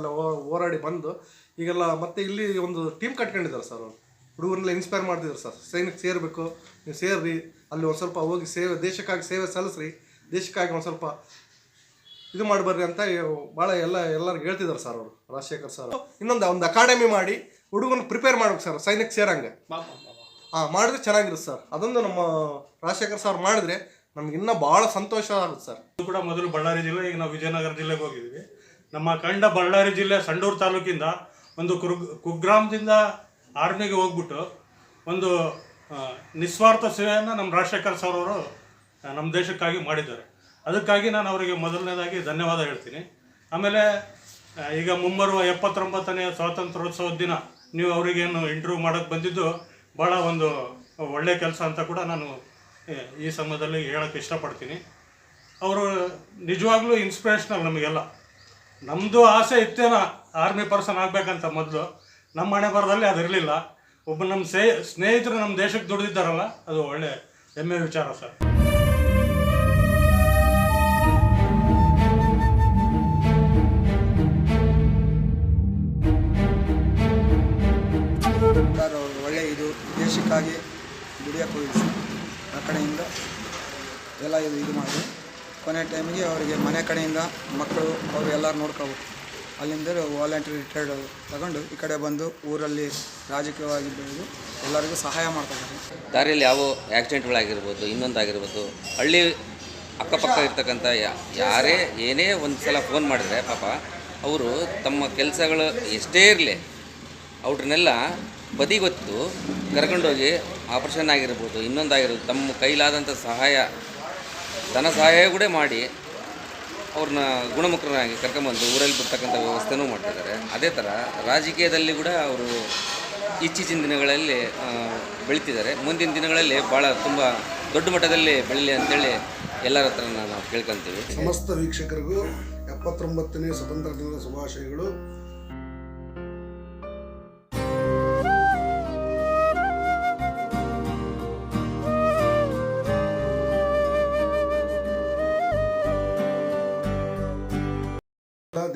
ಹೋ- ಹೋರಾಡಿ ಬಂದು, ಈಗೆಲ್ಲ ಮತ್ತೆ ಇಲ್ಲಿ ಒಂದು ಟೀಮ್ ಕಟ್ಕೊಂಡಿದ್ದಾರೆ ಸರ್ ಅವರು. ಹುಡುಗರನ್ನೆಲ್ಲ ಇನ್ಸ್ಪೈರ್ ಮಾಡ್ತಿದ್ರು ಸರ್ ಸೈನಿಕ ಸೇರಬೇಕು, ನೀವು ಸೇರ್ರಿ, ಅಲ್ಲಿ ಒಂದು ಸ್ವಲ್ಪ ಹೋಗಿ ಸೇವೆ ದೇಶಕ್ಕಾಗಿ ಸೇವೆ ಸಲ್ಲಿಸ್ರಿ, ದೇಶಕ್ಕಾಗಿ ಒಂದು ಸ್ವಲ್ಪ ಇದು ಮಾಡಿಬರ್ರಿ ಅಂತ ಭಾಳ ಎಲ್ಲ ಎಲ್ಲರಿಗೂ ಹೇಳ್ತಿದ್ದಾರೆ ಸರ್ ಅವರು, ರಾಜಶೇಖರ್ ಸರ್ ಇನ್ನೊಂದು, ಒಂದು ಅಕಾಡೆಮಿ ಮಾಡಿ ಹುಡುಗನ ಪ್ರಿಪೇರ್ ಮಾಡ್ಬೇಕು ಸರ್ ಸೈನ್ಯಕ್ಕೆ ಸೇರಂಗೆ. ಮಾಡಿದ್ರೆ ಚೆನ್ನಾಗಿರುತ್ತೆ ಸರ್. ಅದೊಂದು ನಮ್ಮ ರಾಜಶೇಖರ್ ಸರ್ ಮಾಡಿದ್ರೆ ನಮ್ಗೆ ಇನ್ನೂ ಭಾಳ ಸಂತೋಷ ಆಗುತ್ತೆ ಸರ್. ಇದು ಕೂಡ ಮೊದಲು ಬಳ್ಳಾರಿ ಜಿಲ್ಲೆ, ಈಗ ನಾವು ವಿಜಯನಗರ ಜಿಲ್ಲೆಗೆ ಹೋಗಿದ್ವಿ ನಮ್ಮ ಕಂಡ ಬಳ್ಳಾರಿ ಜಿಲ್ಲೆ ಸಂಡೂರು ತಾಲೂಕಿಂದ ಒಂದು ಕುರ್ಗ್ ಕುಗ್ರಾಮದಿಂದ ಆರ್ಮಿಗೆ ಹೋಗ್ಬಿಟ್ಟು ಒಂದು ನಿಸ್ವಾರ್ಥ ಸೇವೆಯನ್ನು ನಮ್ಮ ರಾಜಶೇಖರ್ ಸರ್ ಅವರು ನಮ್ಮ ದೇಶಕ್ಕಾಗಿ ಮಾಡಿದ್ದಾರೆ. ಅದಕ್ಕಾಗಿ ನಾನು ಅವರಿಗೆ ಮೊದಲನೇದಾಗಿ ಧನ್ಯವಾದ ಹೇಳ್ತೀನಿ. ಆಮೇಲೆ ಈಗ ಮುಂಬರುವ ಎಪ್ಪತ್ತೊಂಬತ್ತನೇ ಸ್ವಾತಂತ್ರ್ಯೋತ್ಸವದ ದಿನ ನೀವು ಅವರಿಗೇನು ಇಂಟರ್ವ್ಯೂ ಮಾಡೋಕ್ಕೆ ಬಂದಿದ್ದು ಭಾಳ ಒಂದು ಒಳ್ಳೆಯ ಕೆಲಸ ಅಂತ ಕೂಡ ನಾನು ಈ ಸಮಯದಲ್ಲಿ ಹೇಳೋಕ್ಕೆ ಇಷ್ಟಪಡ್ತೀನಿ. ಅವರು ನಿಜವಾಗ್ಲೂ ಇನ್ಸ್ಪಿರೇಷನಲ್ ನಮಗೆಲ್ಲ. ನಮ್ಮದು ಆಸೆ ಇತ್ತೇನ ಆರ್ಮಿ ಪರ್ಸನ್ ಆಗಬೇಕಂತ ಮೊದಲು. ನಮ್ಮ ಹಣೆ ಬರದಲ್ಲಿ ಅದು ಇರಲಿಲ್ಲ. ಒಬ್ಬ ನಮ್ಮ ಸೇ ಸ್ನೇಹಿತರು ನಮ್ಮ ದೇಶಕ್ಕೆ ದುಡಿದಿದ್ದಾರಲ್ಲ, ಅದು ಒಳ್ಳೆ ಹೆಮ್ಮೆ ವಿಚಾರ ಸರ್. ದೇಶಕ್ಕಾಗಿ ದುಡಿಯೋಕೆ ಹೋಗಿ ಆ ಕಡೆಯಿಂದ ಎಲ್ಲ ಇದು ಇದು ಮಾಡಿ. ಕೊನೆ ಟೈಮಿಗೆ ಅವರಿಗೆ ಮನೆ ಕಡೆಯಿಂದ ಮಕ್ಕಳು, ಅವರು ಎಲ್ಲರೂ ನೋಡ್ಕೋಬೇಕು. ಅಲ್ಲಿಂದ ವಾಲಂಟ್ರಿ ರಿಟೈರ್ಡ್ ತಗೊಂಡು ಈ ಕಡೆ ಬಂದು ಊರಲ್ಲಿ ರಾಜಕೀಯವಾಗಿ ಬೆಳೆದು ಎಲ್ಲರಿಗೂ ಸಹಾಯ ಮಾಡ್ತಾರೆ. ದಾರಿಯಲ್ಲಿ ಯಾವ ಆಕ್ಸಿಡೆಂಟ್ಗಳಾಗಿರ್ಬೋದು, ಇನ್ನೊಂದಾಗಿರ್ಬೋದು, ಹಳ್ಳಿ ಅಕ್ಕಪಕ್ಕ ಇರ್ತಕ್ಕಂಥ ಯಾರೇ ಏನೇ ಒಂದು ಸಲ ಫೋನ್ ಮಾಡಿದ್ರೆ ಪಾಪ, ಅವರು ತಮ್ಮ ಕೆಲಸಗಳು ಎಷ್ಟೇ ಇರಲಿ, ಅವ್ರನ್ನೆಲ್ಲ ಬದಿಗೊತ್ತು ಕರ್ಕೊಂಡೋಗಿ ಆಪ್ರೇಷನ್ ಆಗಿರ್ಬೋದು, ಇನ್ನೊಂದಾಗಿರ್ಬೋದು, ತಮ್ಮ ಕೈಲಾದಂಥ ಸಹಾಯ, ಧನ ಸಹಾಯ ಕೂಡ ಮಾಡಿ ಅವ್ರನ್ನ ಗುಣಮುಖರಾಗಿ ಕರ್ಕೊಂಬಂದು ಊರಲ್ಲಿ ಬಿಡ್ತಕ್ಕಂಥ ವ್ಯವಸ್ಥೆನೂ ಮಾಡ್ತಿದ್ದಾರೆ. ಅದೇ ಥರ ರಾಜಕೀಯದಲ್ಲಿ ಕೂಡ ಅವರು ಇತ್ತೀಚಿನ ದಿನಗಳಲ್ಲಿ ಬೆಳೀತಿದ್ದಾರೆ. ಮುಂದಿನ ದಿನಗಳಲ್ಲಿ ಭಾಳ ತುಂಬ ದೊಡ್ಡ ಮಟ್ಟದಲ್ಲಿ ಬೆಳೀಲಿ ಅಂತೇಳಿ ಎಲ್ಲರ ಹತ್ರ ನಾವು ಕೇಳ್ಕೊತೀವಿ. ಸಮಸ್ತ ವೀಕ್ಷಕರಿಗೂ ಎಪ್ಪತ್ತೊಂಬತ್ತನೇ ಸ್ವತಂತ್ರ ದಿನದ ಶುಭಾಶಯಗಳು.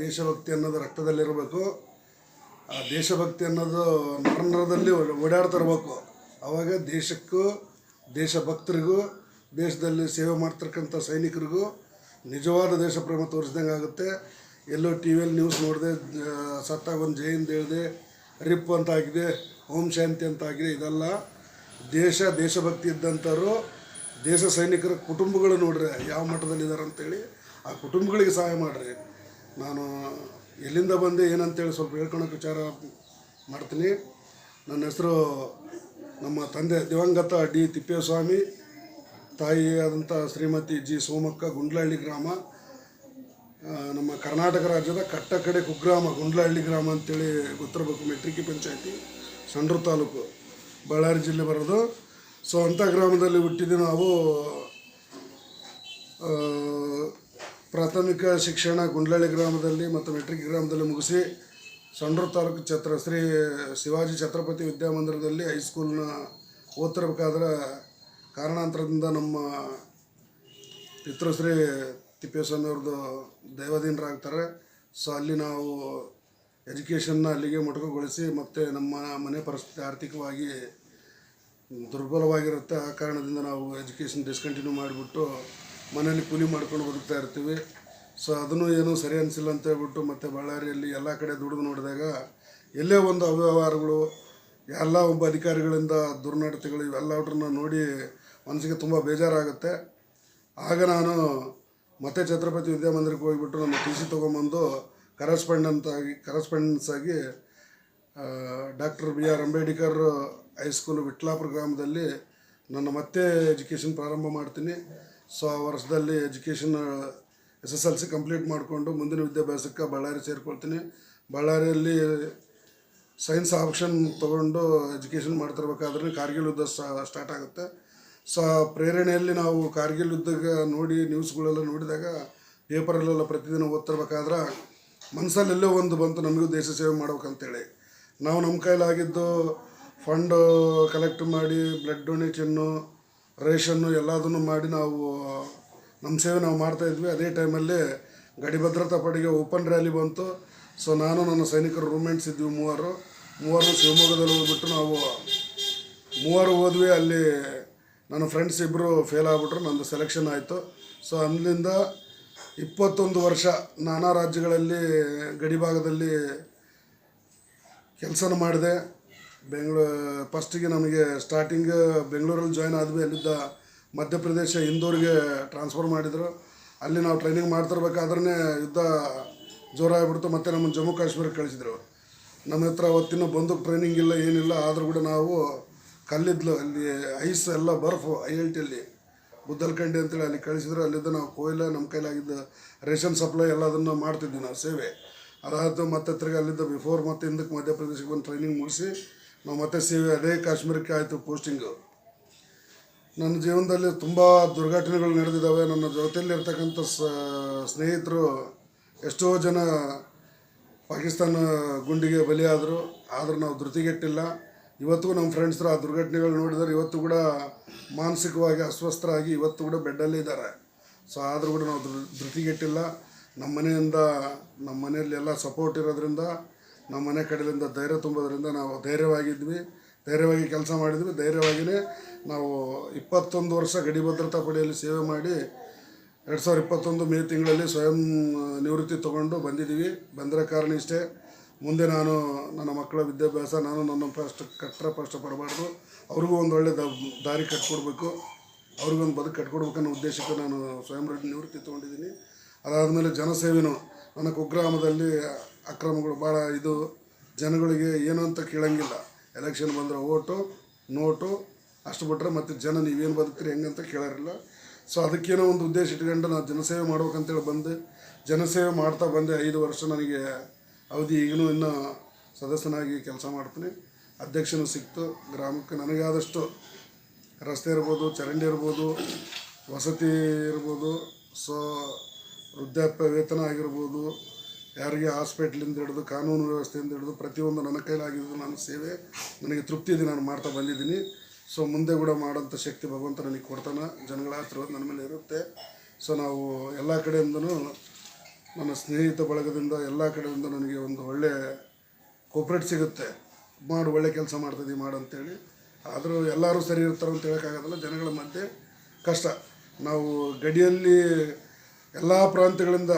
ದೇಶಭಕ್ತಿ ಅನ್ನೋದು ರಕ್ತದಲ್ಲಿರಬೇಕು. ಆ ದೇಶಭಕ್ತಿ ಅನ್ನೋದು ನರನರದಲ್ಲಿ ಓಡಾಡ್ತಿರ್ಬೇಕು ಆವಾಗ ದೇಶಕ್ಕೂ, ದೇಶಭಕ್ತರಿಗೂ, ದೇಶದಲ್ಲಿ ಸೇವೆ ಮಾಡ್ತಕ್ಕಂಥ ಸೈನಿಕರಿಗೂ ನಿಜವಾದ ದೇಶ ಪ್ರೇಮ ತೋರಿಸ್ದಂಗೆ ಆಗುತ್ತೆ. ಎಲ್ಲೋ ಟಿ ವಿಯಲ್ಲಿ ನ್ಯೂಸ್ ನೋಡಿದೆ ಸತ್ತಾಗ ಒಂದು ಜೈಂದ್ ಹೇಳಿದೆ ರಿಪ್ ಅಂತ ಆಗಿದೆ ಓಂ ಶಾಂತಿ ಅಂತ ಆಗಿದೆ ಇದೆಲ್ಲ ದೇಶ, ದೇಶಭಕ್ತಿ ಇದ್ದಂಥವ್ರು, ದೇಶ ಸೈನಿಕರ ಕುಟುಂಬಗಳು ನೋಡ್ರಿ ಯಾವ ಮಟ್ಟದಲ್ಲಿದ್ದಾರೆ ಅಂತೇಳಿ ಆ ಕುಟುಂಬಗಳಿಗೆ ಸಹಾಯ ಮಾಡಿರಿ. ನಾನು ಎಲ್ಲಿಂದ ಬಂದೆ ಏನಂತೇಳಿ ಸ್ವಲ್ಪ ಹೇಳ್ಕೊಳಕ್ಕೆ ವಿಚಾರ ಮಾಡ್ತೀನಿ. ನನ್ನ ಹೆಸರು ನಮ್ಮ ತಂದೆ ದಿವಂಗತ ಡಿ ತಿಪ್ಪೇಸ್ವಾಮಿ, ತಾಯಿ ಆದಂಥ ಶ್ರೀಮತಿ ಜಿ ಸೋಮಕ್ಕ ಗುಂಡ್ಲಹಳ್ಳಿ ಗ್ರಾಮ. ನಮ್ಮ ಕರ್ನಾಟಕ ರಾಜ್ಯದ ಕಟ್ಟಕಡೆ ಕುಗ್ರಾಮ, ಗುಂಡ್ಲಹಳ್ಳಿ ಗ್ರಾಮ ಅಂತೇಳಿ ಗೊತ್ತಿರಬೇಕು ಮೆಟ್ರಿಕಿ ಪಂಚಾಯತಿ, ಸಂಡ್ರು ತಾಲೂಕು, ಬಳ್ಳಾರಿ ಜಿಲ್ಲೆ ಬರೋದು. ಸೊ ಅಂಥ ಗ್ರಾಮದಲ್ಲಿ ಹುಟ್ಟಿದ್ದು ನಾವು. ಪ್ರಾಥಮಿಕ ಶಿಕ್ಷಣ ಗುಂಡ್ಲಹಳ್ಳಿ ಗ್ರಾಮದಲ್ಲಿ ಮತ್ತು ಮೆಟ್ರಿಕ್ ಗ್ರಾಮದಲ್ಲಿ ಮುಗಿಸಿ ಸಂಡೂರು ತಾಲೂಕು ಛತ್ರ, ಶ್ರೀ ಶಿವಾಜಿ ಛತ್ರಪತಿ ವಿದ್ಯಾಮಂದಿರದಲ್ಲಿ ಹೈಸ್ಕೂಲ್ನ ಓದ್ತಿರ್ಬೇಕಾದ್ರೆ ಕಾರಣಾಂತರದಿಂದ ನಮ್ಮ ಪಿತೃಶ್ರೀ ತಿಪ್ಪೇಸ್ವಾಮಿ ಅವ್ರದ್ದು ದೈವಾಧೀನರಾಗ್ತಾರೆ. ಸೊ ಅಲ್ಲಿ ನಾವು ಎಜುಕೇಷನ್ನ ಅಲ್ಲಿಗೆ ಮೊಟಕುಗೊಳಿಸಿ ಮತ್ತು ನಮ್ಮ ಮನೆ ಪರಿಸ್ಥಿತಿ ಆರ್ಥಿಕವಾಗಿ ದುರ್ಬಲವಾಗಿರುತ್ತೆ. ಆ ಕಾರಣದಿಂದ ನಾವು ಎಜುಕೇಷನ್ ಡಿಸ್ಕಂಟಿನ್ಯೂ ಮಾಡಿಬಿಟ್ಟು ಮನೇಲಿ ಕೂಲಿ ಮಾಡ್ಕೊಂಡು ಬದುಕ್ತಾ ಇರ್ತೀವಿ. ಸೊ ಅದನ್ನು ಏನೂ ಸರಿ ಅನಿಸಿಲ್ಲ ಅಂತ ಹೇಳ್ಬಿಟ್ಟು ಮತ್ತು ಬಳ್ಳಾರಿಯಲ್ಲಿ ಎಲ್ಲ ಕಡೆ ದುಡಿದು ನೋಡಿದಾಗ ಎಲ್ಲೇ ಒಂದು ಅವ್ಯವಹಾರಗಳು, ಎಲ್ಲ ಒಬ್ಬ ಅಧಿಕಾರಿಗಳಿಂದ ದುರ್ನಡತೆಗಳು ಇವೆಲ್ಲವನ್ನ ನೋಡಿ ಮನಸ್ಸಿಗೆ ತುಂಬ ಬೇಜಾರಾಗುತ್ತೆ. ಆಗ ನಾನು ಮತ್ತೆ ಛತ್ರಪತಿ ವಿದ್ಯಾಮಂದಿರಕ್ಕೆ ಹೋಗಿಬಿಟ್ಟು ನಮ್ಮ ಟಿ ಸಿ ತೊಗೊಂಬಂದು ಕರೆಸ್ಪಾಂಡೆಂಟ್ ಆಗಿ ಕರೆಸ್ಪಾಂಡೆನ್ಸ್ ಆಗಿ doctor B R Ambedkar high school Vitlapura ಗ್ರಾಮದಲ್ಲಿ ನನ್ನ ಮತ್ತೆ ಎಜುಕೇಷನ್ ಪ್ರಾರಂಭ ಮಾಡ್ತೀನಿ. ಸೊ ಆ ವರ್ಷದಲ್ಲಿ education S S L C complete ಮಾಡಿಕೊಂಡು ಮುಂದಿನ ವಿದ್ಯಾಭ್ಯಾಸಕ್ಕೆ ಬಳ್ಳಾರಿ ಸೇರಿಕೊಳ್ತೀನಿ. ಬಳ್ಳಾರಿಯಲ್ಲಿ ಸೈನ್ಸ್ ಆಪ್ಷನ್ ತೊಗೊಂಡು ಎಜುಕೇಷನ್ ಮಾಡ್ತಿರ್ಬೇಕಾದ್ರೆ ಕಾರ್ಗಿಲ್ ಯುದ್ಧ ಸ್ಟಾರ್ಟ್ ಆಗುತ್ತೆ. ಸೊ ಪ್ರೇರಣೆಯಲ್ಲಿ ನಾವು ಕಾರ್ಗಿಲ್ ಯುದ್ಧಕ್ಕೆ ನೋಡಿ ನ್ಯೂಸ್ಗಳೆಲ್ಲ ನೋಡಿದಾಗ ಪೇಪರಲ್ಲೆಲ್ಲ ಪ್ರತಿದಿನ ಓದ್ತಿರ್ಬೇಕಾದ್ರೆ ಮನಸ್ಸಲ್ಲೆಲ್ಲೋ ಒಂದು ಬಂತು, ನಮಗೂ ದೇಶ ಸೇವೆ ಮಾಡ್ಬೇಕಂತೇಳಿ. ನಾವು ನಮ್ಮ ಕೈಲಾಗಿದ್ದು ಫಂಡ್ ಕಲೆಕ್ಟ್ ಮಾಡಿ ಬ್ಲಡ್ ಡೊನೇಷನ್ನು ರೇಷನ್ನು ಎಲ್ಲದನ್ನು ಮಾಡಿ ನಾವು, ನಮ್ಮ ಸೇವೆ ನಾವು ಮಾಡ್ತಾಯಿದ್ವಿ ಅದೇ ಟೈಮಲ್ಲಿ ಗಡಿ ಭದ್ರತಾ ಪಡೆಗೆ ಓಪನ್ ರ್ಯಾಲಿ ಬಂತು. ಸೊ ನಾನು, ನನ್ನ ಸೈನಿಕರು ರೂಮ್ಮೇಟ್ಸ್ ಇದ್ವಿ ಮೂವರು. ಮೂವರು ಶಿವಮೊಗ್ಗದಲ್ಲಿ ಹೋಗ್ಬಿಟ್ಟು ನಾವು ಮೂವರು ಹೋದ್ವಿ. ಅಲ್ಲಿ ನನ್ನ ಫ್ರೆಂಡ್ಸ್ ಇಬ್ಬರು ಫೇಲ್ ಆಗ್ಬಿಟ್ರು. ನಂದು ಸೆಲೆಕ್ಷನ್ ಆಯಿತು. ಸೊ ಅಲ್ಲಿಂದ ಇಪ್ಪತ್ತೊಂದು ವರ್ಷ ನಾನಾ ರಾಜ್ಯಗಳಲ್ಲಿ ಗಡಿಭಾಗದಲ್ಲಿ ಕೆಲಸನ ಮಾಡಿದೆ. ಬೆಂಗಳೂರು ಫಸ್ಟಿಗೆ ನಮಗೆ ಸ್ಟಾರ್ಟಿಂಗ್ ಬೆಂಗಳೂರಲ್ಲಿ ಜಾಯ್ನ್ ಆದ್ವಿ, ಅಲ್ಲಿದ್ದ ಮಧ್ಯಪ್ರದೇಶ ಇಂದೂರಿಗೆ ಟ್ರಾನ್ಸ್ಫರ್ ಮಾಡಿದರು. ಅಲ್ಲಿ ನಾವು ಟ್ರೈನಿಂಗ್ ಮಾಡ್ತಿರ್ಬೇಕಾದ್ರೆ ಯುದ್ಧ ಜೋರಾಗಿಬಿಡ್ತು, ಮತ್ತು ನಮ್ಮನ್ನು ಜಮ್ಮು ಕಾಶ್ಮೀರಕ್ಕೆ ಕಳಿಸಿದ್ರು. ನಮ್ಮ ಹತ್ರ ಅವತ್ತಿನ ಬಂದು ಟ್ರೈನಿಂಗ್ ಇಲ್ಲ, ಏನಿಲ್ಲ, ಆದರೂ ಕೂಡ ನಾವು ಕಲ್ಲಿದ್ಲು. ಅಲ್ಲಿ ಐಸ್ ಎಲ್ಲ ಬರ್ಫು, ಐ ಎಲ್ ಟಿಯಲ್ಲಿ ಬುದ್ದಲ್ಕಂಡಿ ಅಂತೇಳಿ ಅಲ್ಲಿ ಕಳಿಸಿದ್ರು. ಅಲ್ಲಿದ್ದ ನಾವು ಕೊಯ್ಲ, ನಮ್ಮ ಕೈಲಾಗಿದ್ದ ರೇಷನ್ ಸಪ್ಲೈ ಎಲ್ಲ ಅದನ್ನು ಮಾಡ್ತಿದ್ವಿ ನಾವು ಸೇವೆ. ಅದಾದ ಮತ್ತೆ ತಿರ್ಗಿ ಅಲ್ಲಿದ್ದ ಬಿಫೋರ್ ಮತ್ತು ಹಿಂದಕ್ಕೆ ಮಧ್ಯಪ್ರದೇಶಕ್ಕೆ ಬಂದು ಟ್ರೈನಿಂಗ್ ಮುಗಿಸಿ ನಾವು ಮತ್ತೆ ಸೇವೆ ಅದೇ ಕಾಶ್ಮೀರಕ್ಕೆ ಆಯಿತು ಪೋಸ್ಟಿಂಗು. ನನ್ನ ಜೀವನದಲ್ಲಿ ತುಂಬ ದುರ್ಘಟನೆಗಳು ನಡೆದಿದ್ದಾವೆ. ನನ್ನ ಜೊತೆಯಲ್ಲಿರ್ತಕ್ಕಂಥ ಸ, ಸ್ನೇಹಿತರು ಎಷ್ಟೋ ಜನ ಪಾಕಿಸ್ತಾನ ಗುಂಡಿಗೆ ಬಲಿಯಾದರು. ಆದರೂ ನಾವು ಧೃತಿಗೆಟ್ಟಿಲ್ಲ. ಇವತ್ತಿಗೂ ನಮ್ಮ ಫ್ರೆಂಡ್ಸ್ರು ಆ ದುರ್ಘಟನೆಗಳು ನೋಡಿದರೆ ಇವತ್ತು ಕೂಡ ಮಾನಸಿಕವಾಗಿ ಅಸ್ವಸ್ಥರಾಗಿ ಇವತ್ತು ಕೂಡ ಬೆಡ್ಡಲ್ಲಿದ್ದಾರೆ ಸೊ, ಆದರೂ ಕೂಡ ನಾವು ಧೃತಿಗೆಟ್ಟಿಲ್ಲ. ನಮ್ಮ ಮನೆಯಿಂದ, ನಮ್ಮ ಮನೆಯಲ್ಲಿ ಎಲ್ಲ ಸಪೋರ್ಟ್ ಇರೋದ್ರಿಂದ ನಮ್ಮ ಮನೆ ಕಡೆಯಿಂದ ಧೈರ್ಯ ತುಂಬೋದ್ರಿಂದ ನಾವು ಧೈರ್ಯವಾಗಿದ್ವಿ. ಧೈರ್ಯವಾಗಿ ಕೆಲಸ ಮಾಡಿದ್ವಿ. ಧೈರ್ಯವಾಗಿಯೇ ನಾವು ಇಪ್ಪತ್ತೊಂದು ವರ್ಷ ಗಡಿ ಭದ್ರತಾ ಪಡೆಯಲ್ಲಿ ಸೇವೆ ಮಾಡಿ ಎರಡು ಸಾವಿರದ ಇಪ್ಪತ್ತೊಂದು ಮೇ ತಿಂಗಳಲ್ಲಿ ಸ್ವಯಂ ನಿವೃತ್ತಿ ತೊಗೊಂಡು ಬಂದಿದ್ದೀವಿ. ಬಂದಿರೋ ಕಾರಣ ಇಷ್ಟೇ. ಮುಂದೆ ನಾನು ನನ್ನ ಮಕ್ಕಳ ವಿದ್ಯಾಭ್ಯಾಸ, ನಾನು ನನ್ನ ಫಸ್ಟ್ ಕಟ್ಟರ ಪಡಬಾರ್ದು. ಅವ್ರಿಗೂ ಒಂದು ಒಳ್ಳೆ ದಾರಿ ಕಟ್ಕೊಡ್ಬೇಕು. ಅವ್ರಿಗೊಂದು ಬದುಕು ಕಟ್ಕೊಡ್ಬೇಕನ್ನೋ ಉದ್ದೇಶಕ್ಕೆ ನಾನು ಸ್ವಯಂ ನಿವೃತ್ತಿ ತೊಗೊಂಡಿದ್ದೀನಿ. ಅದಾದಮೇಲೆ ಜನಸೇವೆನೂ, ನನ್ನ ಕುಗ್ರಾಮದಲ್ಲಿ ಅಕ್ರಮಗಳು ಭಾಳ ಇದು, ಜನಗಳಿಗೆ ಏನು ಅಂತ ಕೇಳಂಗಿಲ್ಲ. ಎಲೆಕ್ಷನ್ ಬಂದರೆ ಓಟು, ನೋಟು, ಅಷ್ಟು ಬಿಟ್ಟರೆ ಮತ್ತು ಜನ ನೀವೇನು ಬದುಕ್ತೀರಿ ಹೆಂಗಂತ ಕೇಳೋರಿಲ್ಲ. ಸೊ ಅದಕ್ಕೇನೋ ಒಂದು ಉದ್ದೇಶ ಇಟ್ಕೊಂಡು ನಾನು ಜನಸೇವೆ ಮಾಡ್ಬೇಕಂತೇಳಿ ಬಂದೆ, ಜನಸೇವೆ ಮಾಡ್ತಾ ಬಂದೆ ಐದು ವರ್ಷ ನನಗೆ ಅವಧಿ ಈಗಲೂ ಇನ್ನೂ ಸದಸ್ಯನಾಗಿ ಕೆಲಸ ಮಾಡ್ತೀನಿ. ಅಧ್ಯಕ್ಷನೂ ಸಿಕ್ತು, ಗ್ರಾಮಕ್ಕೆ ನನಗಾದಷ್ಟು ರಸ್ತೆ ಇರ್ಬೋದು, ಚರಂಡಿ ಇರ್ಬೋದು, ವಸತಿ ಇರ್ಬೋದು, ಸೊ ವೃದ್ಧಾಪ್ಯ ವೇತನ ಆಗಿರ್ಬೋದು ಯಾರಿಗೆ ಹಾಸ್ಪಿಟ್ಲಿಂದ ಹಿಡಿದು ಕಾನೂನು ವ್ಯವಸ್ಥೆಯಿಂದ ಹಿಡಿದು ಪ್ರತಿಯೊಂದು ನನ್ನ ಕೈಲಾಗಿದ್ದು ನನ್ನ ಸೇವೆ. ನನಗೆ ತೃಪ್ತಿ ಇದೆ ನಾನು ಮಾಡ್ತಾ ಬಂದಿದ್ದೀನಿ. ಸೊ ಮುಂದೆ ಕೂಡ ಮಾಡೋಂಥ ಶಕ್ತಿ ಭಗವಂತ ನನಗೆ ಕೊಡ್ತಾನೆ. ಜನಗಳ ಆಶೀರ್ವಾದ ನನ್ನ ಮೇಲೆ ಇರುತ್ತೆ. ಸೊ ನಾವು ಎಲ್ಲ ಕಡೆಯಿಂದನೂ ನನ್ನ ಸ್ನೇಹಿತ ಬಳಗದಿಂದ ಎಲ್ಲ ಕಡೆಯಿಂದ ನನಗೆ ಒಂದು ಒಳ್ಳೆ ಕೋಪ್ರೇಟ್ ಸಿಗುತ್ತೆ. ಮಾಡು, ಒಳ್ಳೆ ಕೆಲಸ ಮಾಡ್ತಿದ್ದೀವಿ ಮಾಡು ಅಂತೇಳಿ. ಆದರೂ ಎಲ್ಲರೂ ಸರಿ ಇರ್ತಾರೆ ಅಂತ ಹೇಳೋಕ್ಕಾಗೋದಿಲ್ಲ ಜನಗಳ ಮಧ್ಯೆ ಕಷ್ಟ. ನಾವು ಗಡಿಯಲ್ಲಿ ಎಲ್ಲ ಪ್ರಾಂತ್ಯಗಳಿಂದ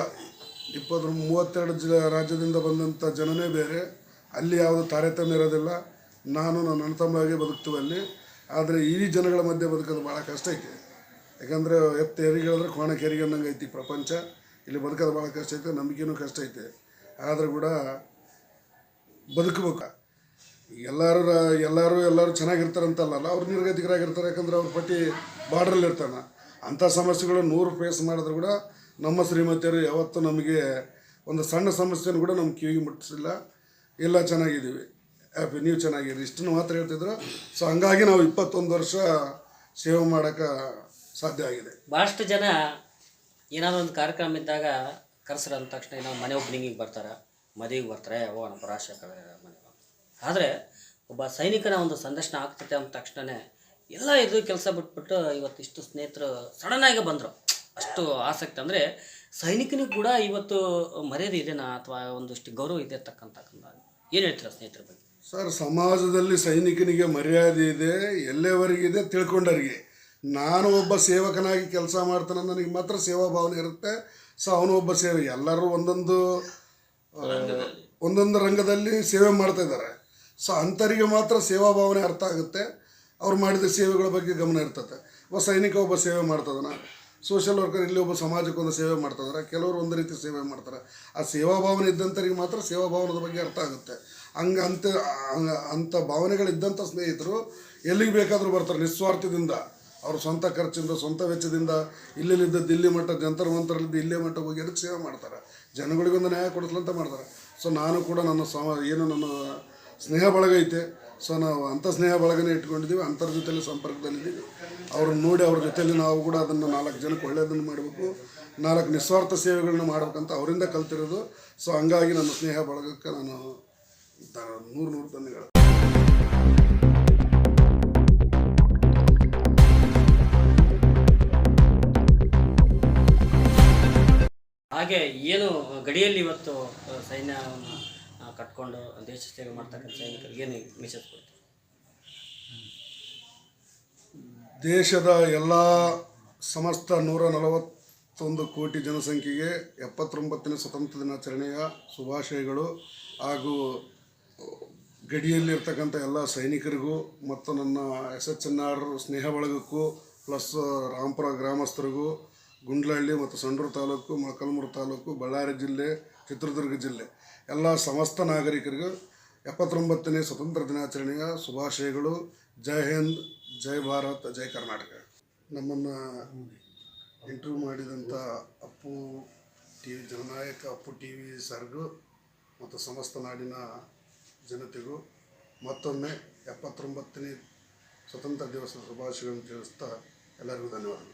ಇಪ್ಪತ್ತು ಮೂವತ್ತೆರಡು ಜಿಲ್ಲೆ ರಾಜ್ಯದಿಂದ ಬಂದಂಥ ಜನನೇ ಬೇರೆ. ಅಲ್ಲಿ ಯಾವುದು ತಾರತಮ್ಯ ಇರೋದಿಲ್ಲ. ನಾನು ನನ್ನ ಅಣ್ಣ ತಮ್ಮಗೆ ಬದುಕ್ತೀವಿ ಅಲ್ಲಿ. ಆದರೆ ಈ ಜನಗಳ ಮಧ್ಯೆ ಬದುಕೋದು ಭಾಳ ಕಷ್ಟ ಐತೆ. ಯಾಕಂದರೆ ಎತ್ತ ಹೆರಿಗೆ ಹೇಳಿದ್ರೆ ಕೋಣ ಕೆರಿಗೆ ಅನ್ನಂಗೆ ಐತಿ ಪ್ರಪಂಚ. ಇಲ್ಲಿ ಬದುಕೋದು ಭಾಳ ಕಷ್ಟ ಐತೆ, ನಂಬಿಕೆನೂ ಕಷ್ಟ ಐತೆ. ಆದರೂ ಕೂಡ ಬದುಕಬೇಕು. ಎಲ್ಲರೂ ಎಲ್ಲರೂ ಎಲ್ಲರೂ ಚೆನ್ನಾಗಿರ್ತಾರೆ ಅಂತಲ್ಲ ಅವ್ರು ನಿರ್ಗತಿಕರಾಗಿರ್ತಾರೆ, ಯಾಕಂದ್ರೆ ಅವ್ರ ಪಟ್ಟಿ ಬಾರ್ಡ್ರಲ್ಲಿ ಇರ್ತಾನೆ ಅಂಥ ಸಮಸ್ಯೆಗಳು ನೂರು ಫೇಸ್ ಮಾಡಿದ್ರು ಕೂಡ ನಮ್ಮ ಶ್ರೀಮತಿಯರು ಯಾವತ್ತೂ ನಮಗೆ ಒಂದು ಸಣ್ಣ ಸಮಸ್ಯೆನೂ ಕೂಡ ನಮ್ಮ ಕಿವಿಗೆ ಮುಟ್ಟಿಸಿಲ್ಲ. ಎಲ್ಲ ಚೆನ್ನಾಗಿದ್ದೀವಿ. ಹ್ಯಾಪಿ ನೀವು ಚೆನ್ನಾಗಿರಿ ಇಷ್ಟನ್ನು ಮಾತ್ರ ಹೇಳ್ತಿದ್ರು. ಸೊ ಹಂಗಾಗಿ ನಾವು ಇಪ್ಪತ್ತೊಂದು ವರ್ಷ ಸೇವೆ ಮಾಡೋಕ್ಕೆ ಸಾಧ್ಯ ಆಗಿದೆ. ಭಾಳಷ್ಟು ಜನ ಏನಾದ್ರು ಒಂದು ಕಾರ್ಯಕ್ರಮ ಇದ್ದಾಗ ಕರೆಸ್ರ ಅಂದ ತಕ್ಷಣ ಏನೋ ಮನೆ ಓಪನಿಂಗಿಗೆ ಬರ್ತಾರೆ. ಮದುವೆಗೆ ಬರ್ತಾರೆ. ಓ ನಮ್ಮ ರಾಶಕ ಮನೆ ಆದರೆ ಒಬ್ಬ ಸೈನಿಕನ ಒಂದು ಸಂದರ್ಶನ ಆಗ್ತೈತೆ ಅಂದ ತಕ್ಷಣವೇ ಎಲ್ಲ ಇದು ಕೆಲಸ ಬಿಟ್ಬಿಟ್ಟು ಇವತ್ತು ಇಷ್ಟು ಸ್ನೇಹಿತರು ಸಡನ್ನಾಗಿ ಬಂದರು. ಅಷ್ಟು ಆಸಕ್ತಿ ಅಂದರೆ ಸೈನಿಕನಿಗೆ ಕೂಡ ಇವತ್ತು ಮರ್ಯಾದೆ ಇದೆನಾ ಅಥವಾ ಒಂದಷ್ಟು ಗೌರವ ಇದೆ ತಕ್ಕಂತಕ್ಕಂಥ ಏನು ಹೇಳ್ತೀರಾ ಸ್ನೇಹಿತರ ಬಗ್ಗೆ? ಸರ್ ಸಮಾಜದಲ್ಲಿ ಸೈನಿಕನಿಗೆ ಮರ್ಯಾದೆ ಇದೆ ಎಲ್ಲೆವರೆಗಿದೆ ತಿಳ್ಕೊಂಡರಿಗೆ ನಾನು ಒಬ್ಬ ಸೇವಕನಾಗಿ ಕೆಲಸ ಮಾಡ್ತಾನೆ ನನಗೆ ಮಾತ್ರ ಸೇವಾ ಭಾವನೆ ಇರುತ್ತೆ. ಸೊ ಅವನು ಒಬ್ಬ ಸೇವೆ ಎಲ್ಲರೂ ಒಂದೊಂದು ಒಂದೊಂದು ರಂಗದಲ್ಲಿ ಸೇವೆ ಮಾಡ್ತಾ ಇದ್ದಾರೆ. ಸೊ ಅಂಥರಿಗೆ ಮಾತ್ರ ಸೇವಾ ಭಾವನೆ ಅರ್ಥ ಆಗುತ್ತೆ. ಅವ್ರು ಮಾಡಿದ ಸೇವೆಗಳ ಬಗ್ಗೆ ಗಮನ ಇರ್ತದೆ. ಒಬ್ಬ ಸೈನಿಕ ಒಬ್ಬ ಸೇವೆ ಮಾಡ್ತದನ. ಸೋಷಿಯಲ್ ವರ್ಕರ್ ಇಲ್ಲಿ ಒಬ್ಬ ಸಮಾಜಕ್ಕೆ ಒಂದು ಸೇವೆ ಮಾಡ್ತಿದ್ದಾರೆ ಕೆಲವರು ಒಂದು ರೀತಿ ಸೇವೆ ಮಾಡ್ತಾರೆ. ಆ ಸೇವಾ ಭಾವನೆ ಇದ್ದಂಥವ್ರಿಗೆ ಮಾತ್ರ ಸೇವಾ ಭಾವನದ ಬಗ್ಗೆ ಅರ್ಥ ಆಗುತ್ತೆ. ಹಂಗೆ ಅಂತ ಅಂಥ ಭಾವನೆಗಳಿದ್ದಂಥ ಸ್ನೇಹಿತರು ಎಲ್ಲಿಗೆ ಬೇಕಾದರೂ ಬರ್ತಾರೆ. ನಿಸ್ವಾರ್ಥದಿಂದ. ಅವ್ರ ಸ್ವಂತ ಖರ್ಚಿಂದ, ಸ್ವಂತ ವೆಚ್ಚದಿಂದ ಇಲ್ಲಿಲ್ಲಿದ್ದ ದಿಲ್ಲಿ ಮಟ್ಟ, ಜಂತರ್ ಮಂತರಲ್ಲಿದ್ದ ಇಲ್ಲೇ ಮಟ್ಟ ಹೋಗಿ ಅದಕ್ಕೆ ಸೇವೆ ಮಾಡ್ತಾರೆ? ಜನಗಳಿಗೊಂದು ನ್ಯಾಯ ಕೊಡಿಸ್ಲಂತ ಮಾಡ್ತಾರೆ. ಸೊ ನಾನು ಕೂಡ ನನ್ನ ಸಮ, ಏನು ನನ್ನ ಸ್ನೇಹ ಬಳಗ ಐತೆ. ಸೊ ನಾವು ಅಂಥ ಸ್ನೇಹ ಬಳಗನೇ ಇಟ್ಕೊಂಡಿದ್ದೀವಿ ಅಂಥವ್ರ ಜೊತೆಲಿ ಸಂಪರ್ಕದಲ್ಲಿದ್ದೀವಿ. ಅವ್ರನ್ನ ನೋಡಿ ಅವ್ರ ಜೊತೆಲಿ ನಾವು ಕೂಡ ಅದನ್ನು ನಾಲ್ಕು ಜನಕ್ಕೆ ಒಳ್ಳೆಯದನ್ನು ಮಾಡಬೇಕು. ನಾಲ್ಕು ನಿಸ್ವಾರ್ಥ ಸೇವೆಗಳನ್ನ ಮಾಡ್ಬೇಕಂತ ಅವರಿಂದ ಕಲ್ತಿರೋದು. ಸೊ ಹಂಗಾಗಿ ನನ್ನ ಸ್ನೇಹ ಬಳಗಕ್ಕೆ ನಾನು ನೂರು ನೂರು ಧನ್ಯಗಳು ಹಾಗೆ ಏನು ಗಡಿಯಲ್ಲಿ ಇವತ್ತು ಸೈನ್ಯವನ್ನು ಕಟ್ಕೊಂಡು ದೇಶ ಸೇವೆ ಮಾಡ್ತಕ್ಕಂಥ ಸೈನಿಕರಿಗೆ ಏನು ಮೆಸೇಜ್ ಕೊಡ್ತೀವಿ ದೇಶದ ಎಲ್ಲ ಸಮಸ್ತ ನೂರ ನಲವತ್ತೊಂದು ಕೋಟಿ ಜನಸಂಖ್ಯೆಗೆ ಎಪ್ಪತ್ತೊಂಬತ್ತನೇ ಸ್ವತಂತ್ರ ದಿನಾಚರಣೆಯ ಶುಭಾಶಯಗಳು ಹಾಗೂ ಗಡಿಯಲ್ಲಿರ್ತಕ್ಕಂಥ ಎಲ್ಲ ಸೈನಿಕರಿಗೂ ಮತ್ತು ನನ್ನ ಎಸ್ ಎಚ್ ಎನ್ ಆರ್ ಸ್ನೇಹ ಬಳಗಕ್ಕೂ ಪ್ಲಸ್ ರಾಮಪುರ ಗ್ರಾಮಸ್ಥರಿಗೂ ಗುಂಡ್ಲಹಳ್ಳಿ ಮತ್ತು ಸಂಡೂರು ತಾಲೂಕು, ಮೊಳಕಲ್ಮೂರು ತಾಲೂಕು, ಬಳ್ಳಾರಿ ಜಿಲ್ಲೆ, ಚಿತ್ರದುರ್ಗ ಜಿಲ್ಲೆ. ಎಲ್ಲ ಸಮಸ್ತ ನಾಗರಿಕರಿಗೂ ಎಪ್ಪತ್ತೊಂಬತ್ತನೇ ಸ್ವತಂತ್ರ ದಿನಾಚರಣೆಯ ಶುಭಾಶಯಗಳು. ಜೈ ಹಿಂದ್, ಜೈ ಭಾರತ್, ಜೈ ಕರ್ನಾಟಕ. ನಮ್ಮನ್ನು ಇಂಟರ್ವ್ಯೂ ಮಾಡಿದಂಥ Appu T V Jananayaka, Appu T V ಸರ್ಗೂ ಮತ್ತು ಸಮಸ್ತ ನಾಡಿನ ಜನತೆಗೂ ಮತ್ತೊಮ್ಮೆ ಎಪ್ಪತ್ತೊಂಬತ್ತನೇ ಸ್ವತಂತ್ರ ದಿವಸದ ಶುಭಾಶಯಗಳನ್ನು ತಿಳಿಸ್ತಾ ಎಲ್ಲರಿಗೂ ಧನ್ಯವಾದಗಳು.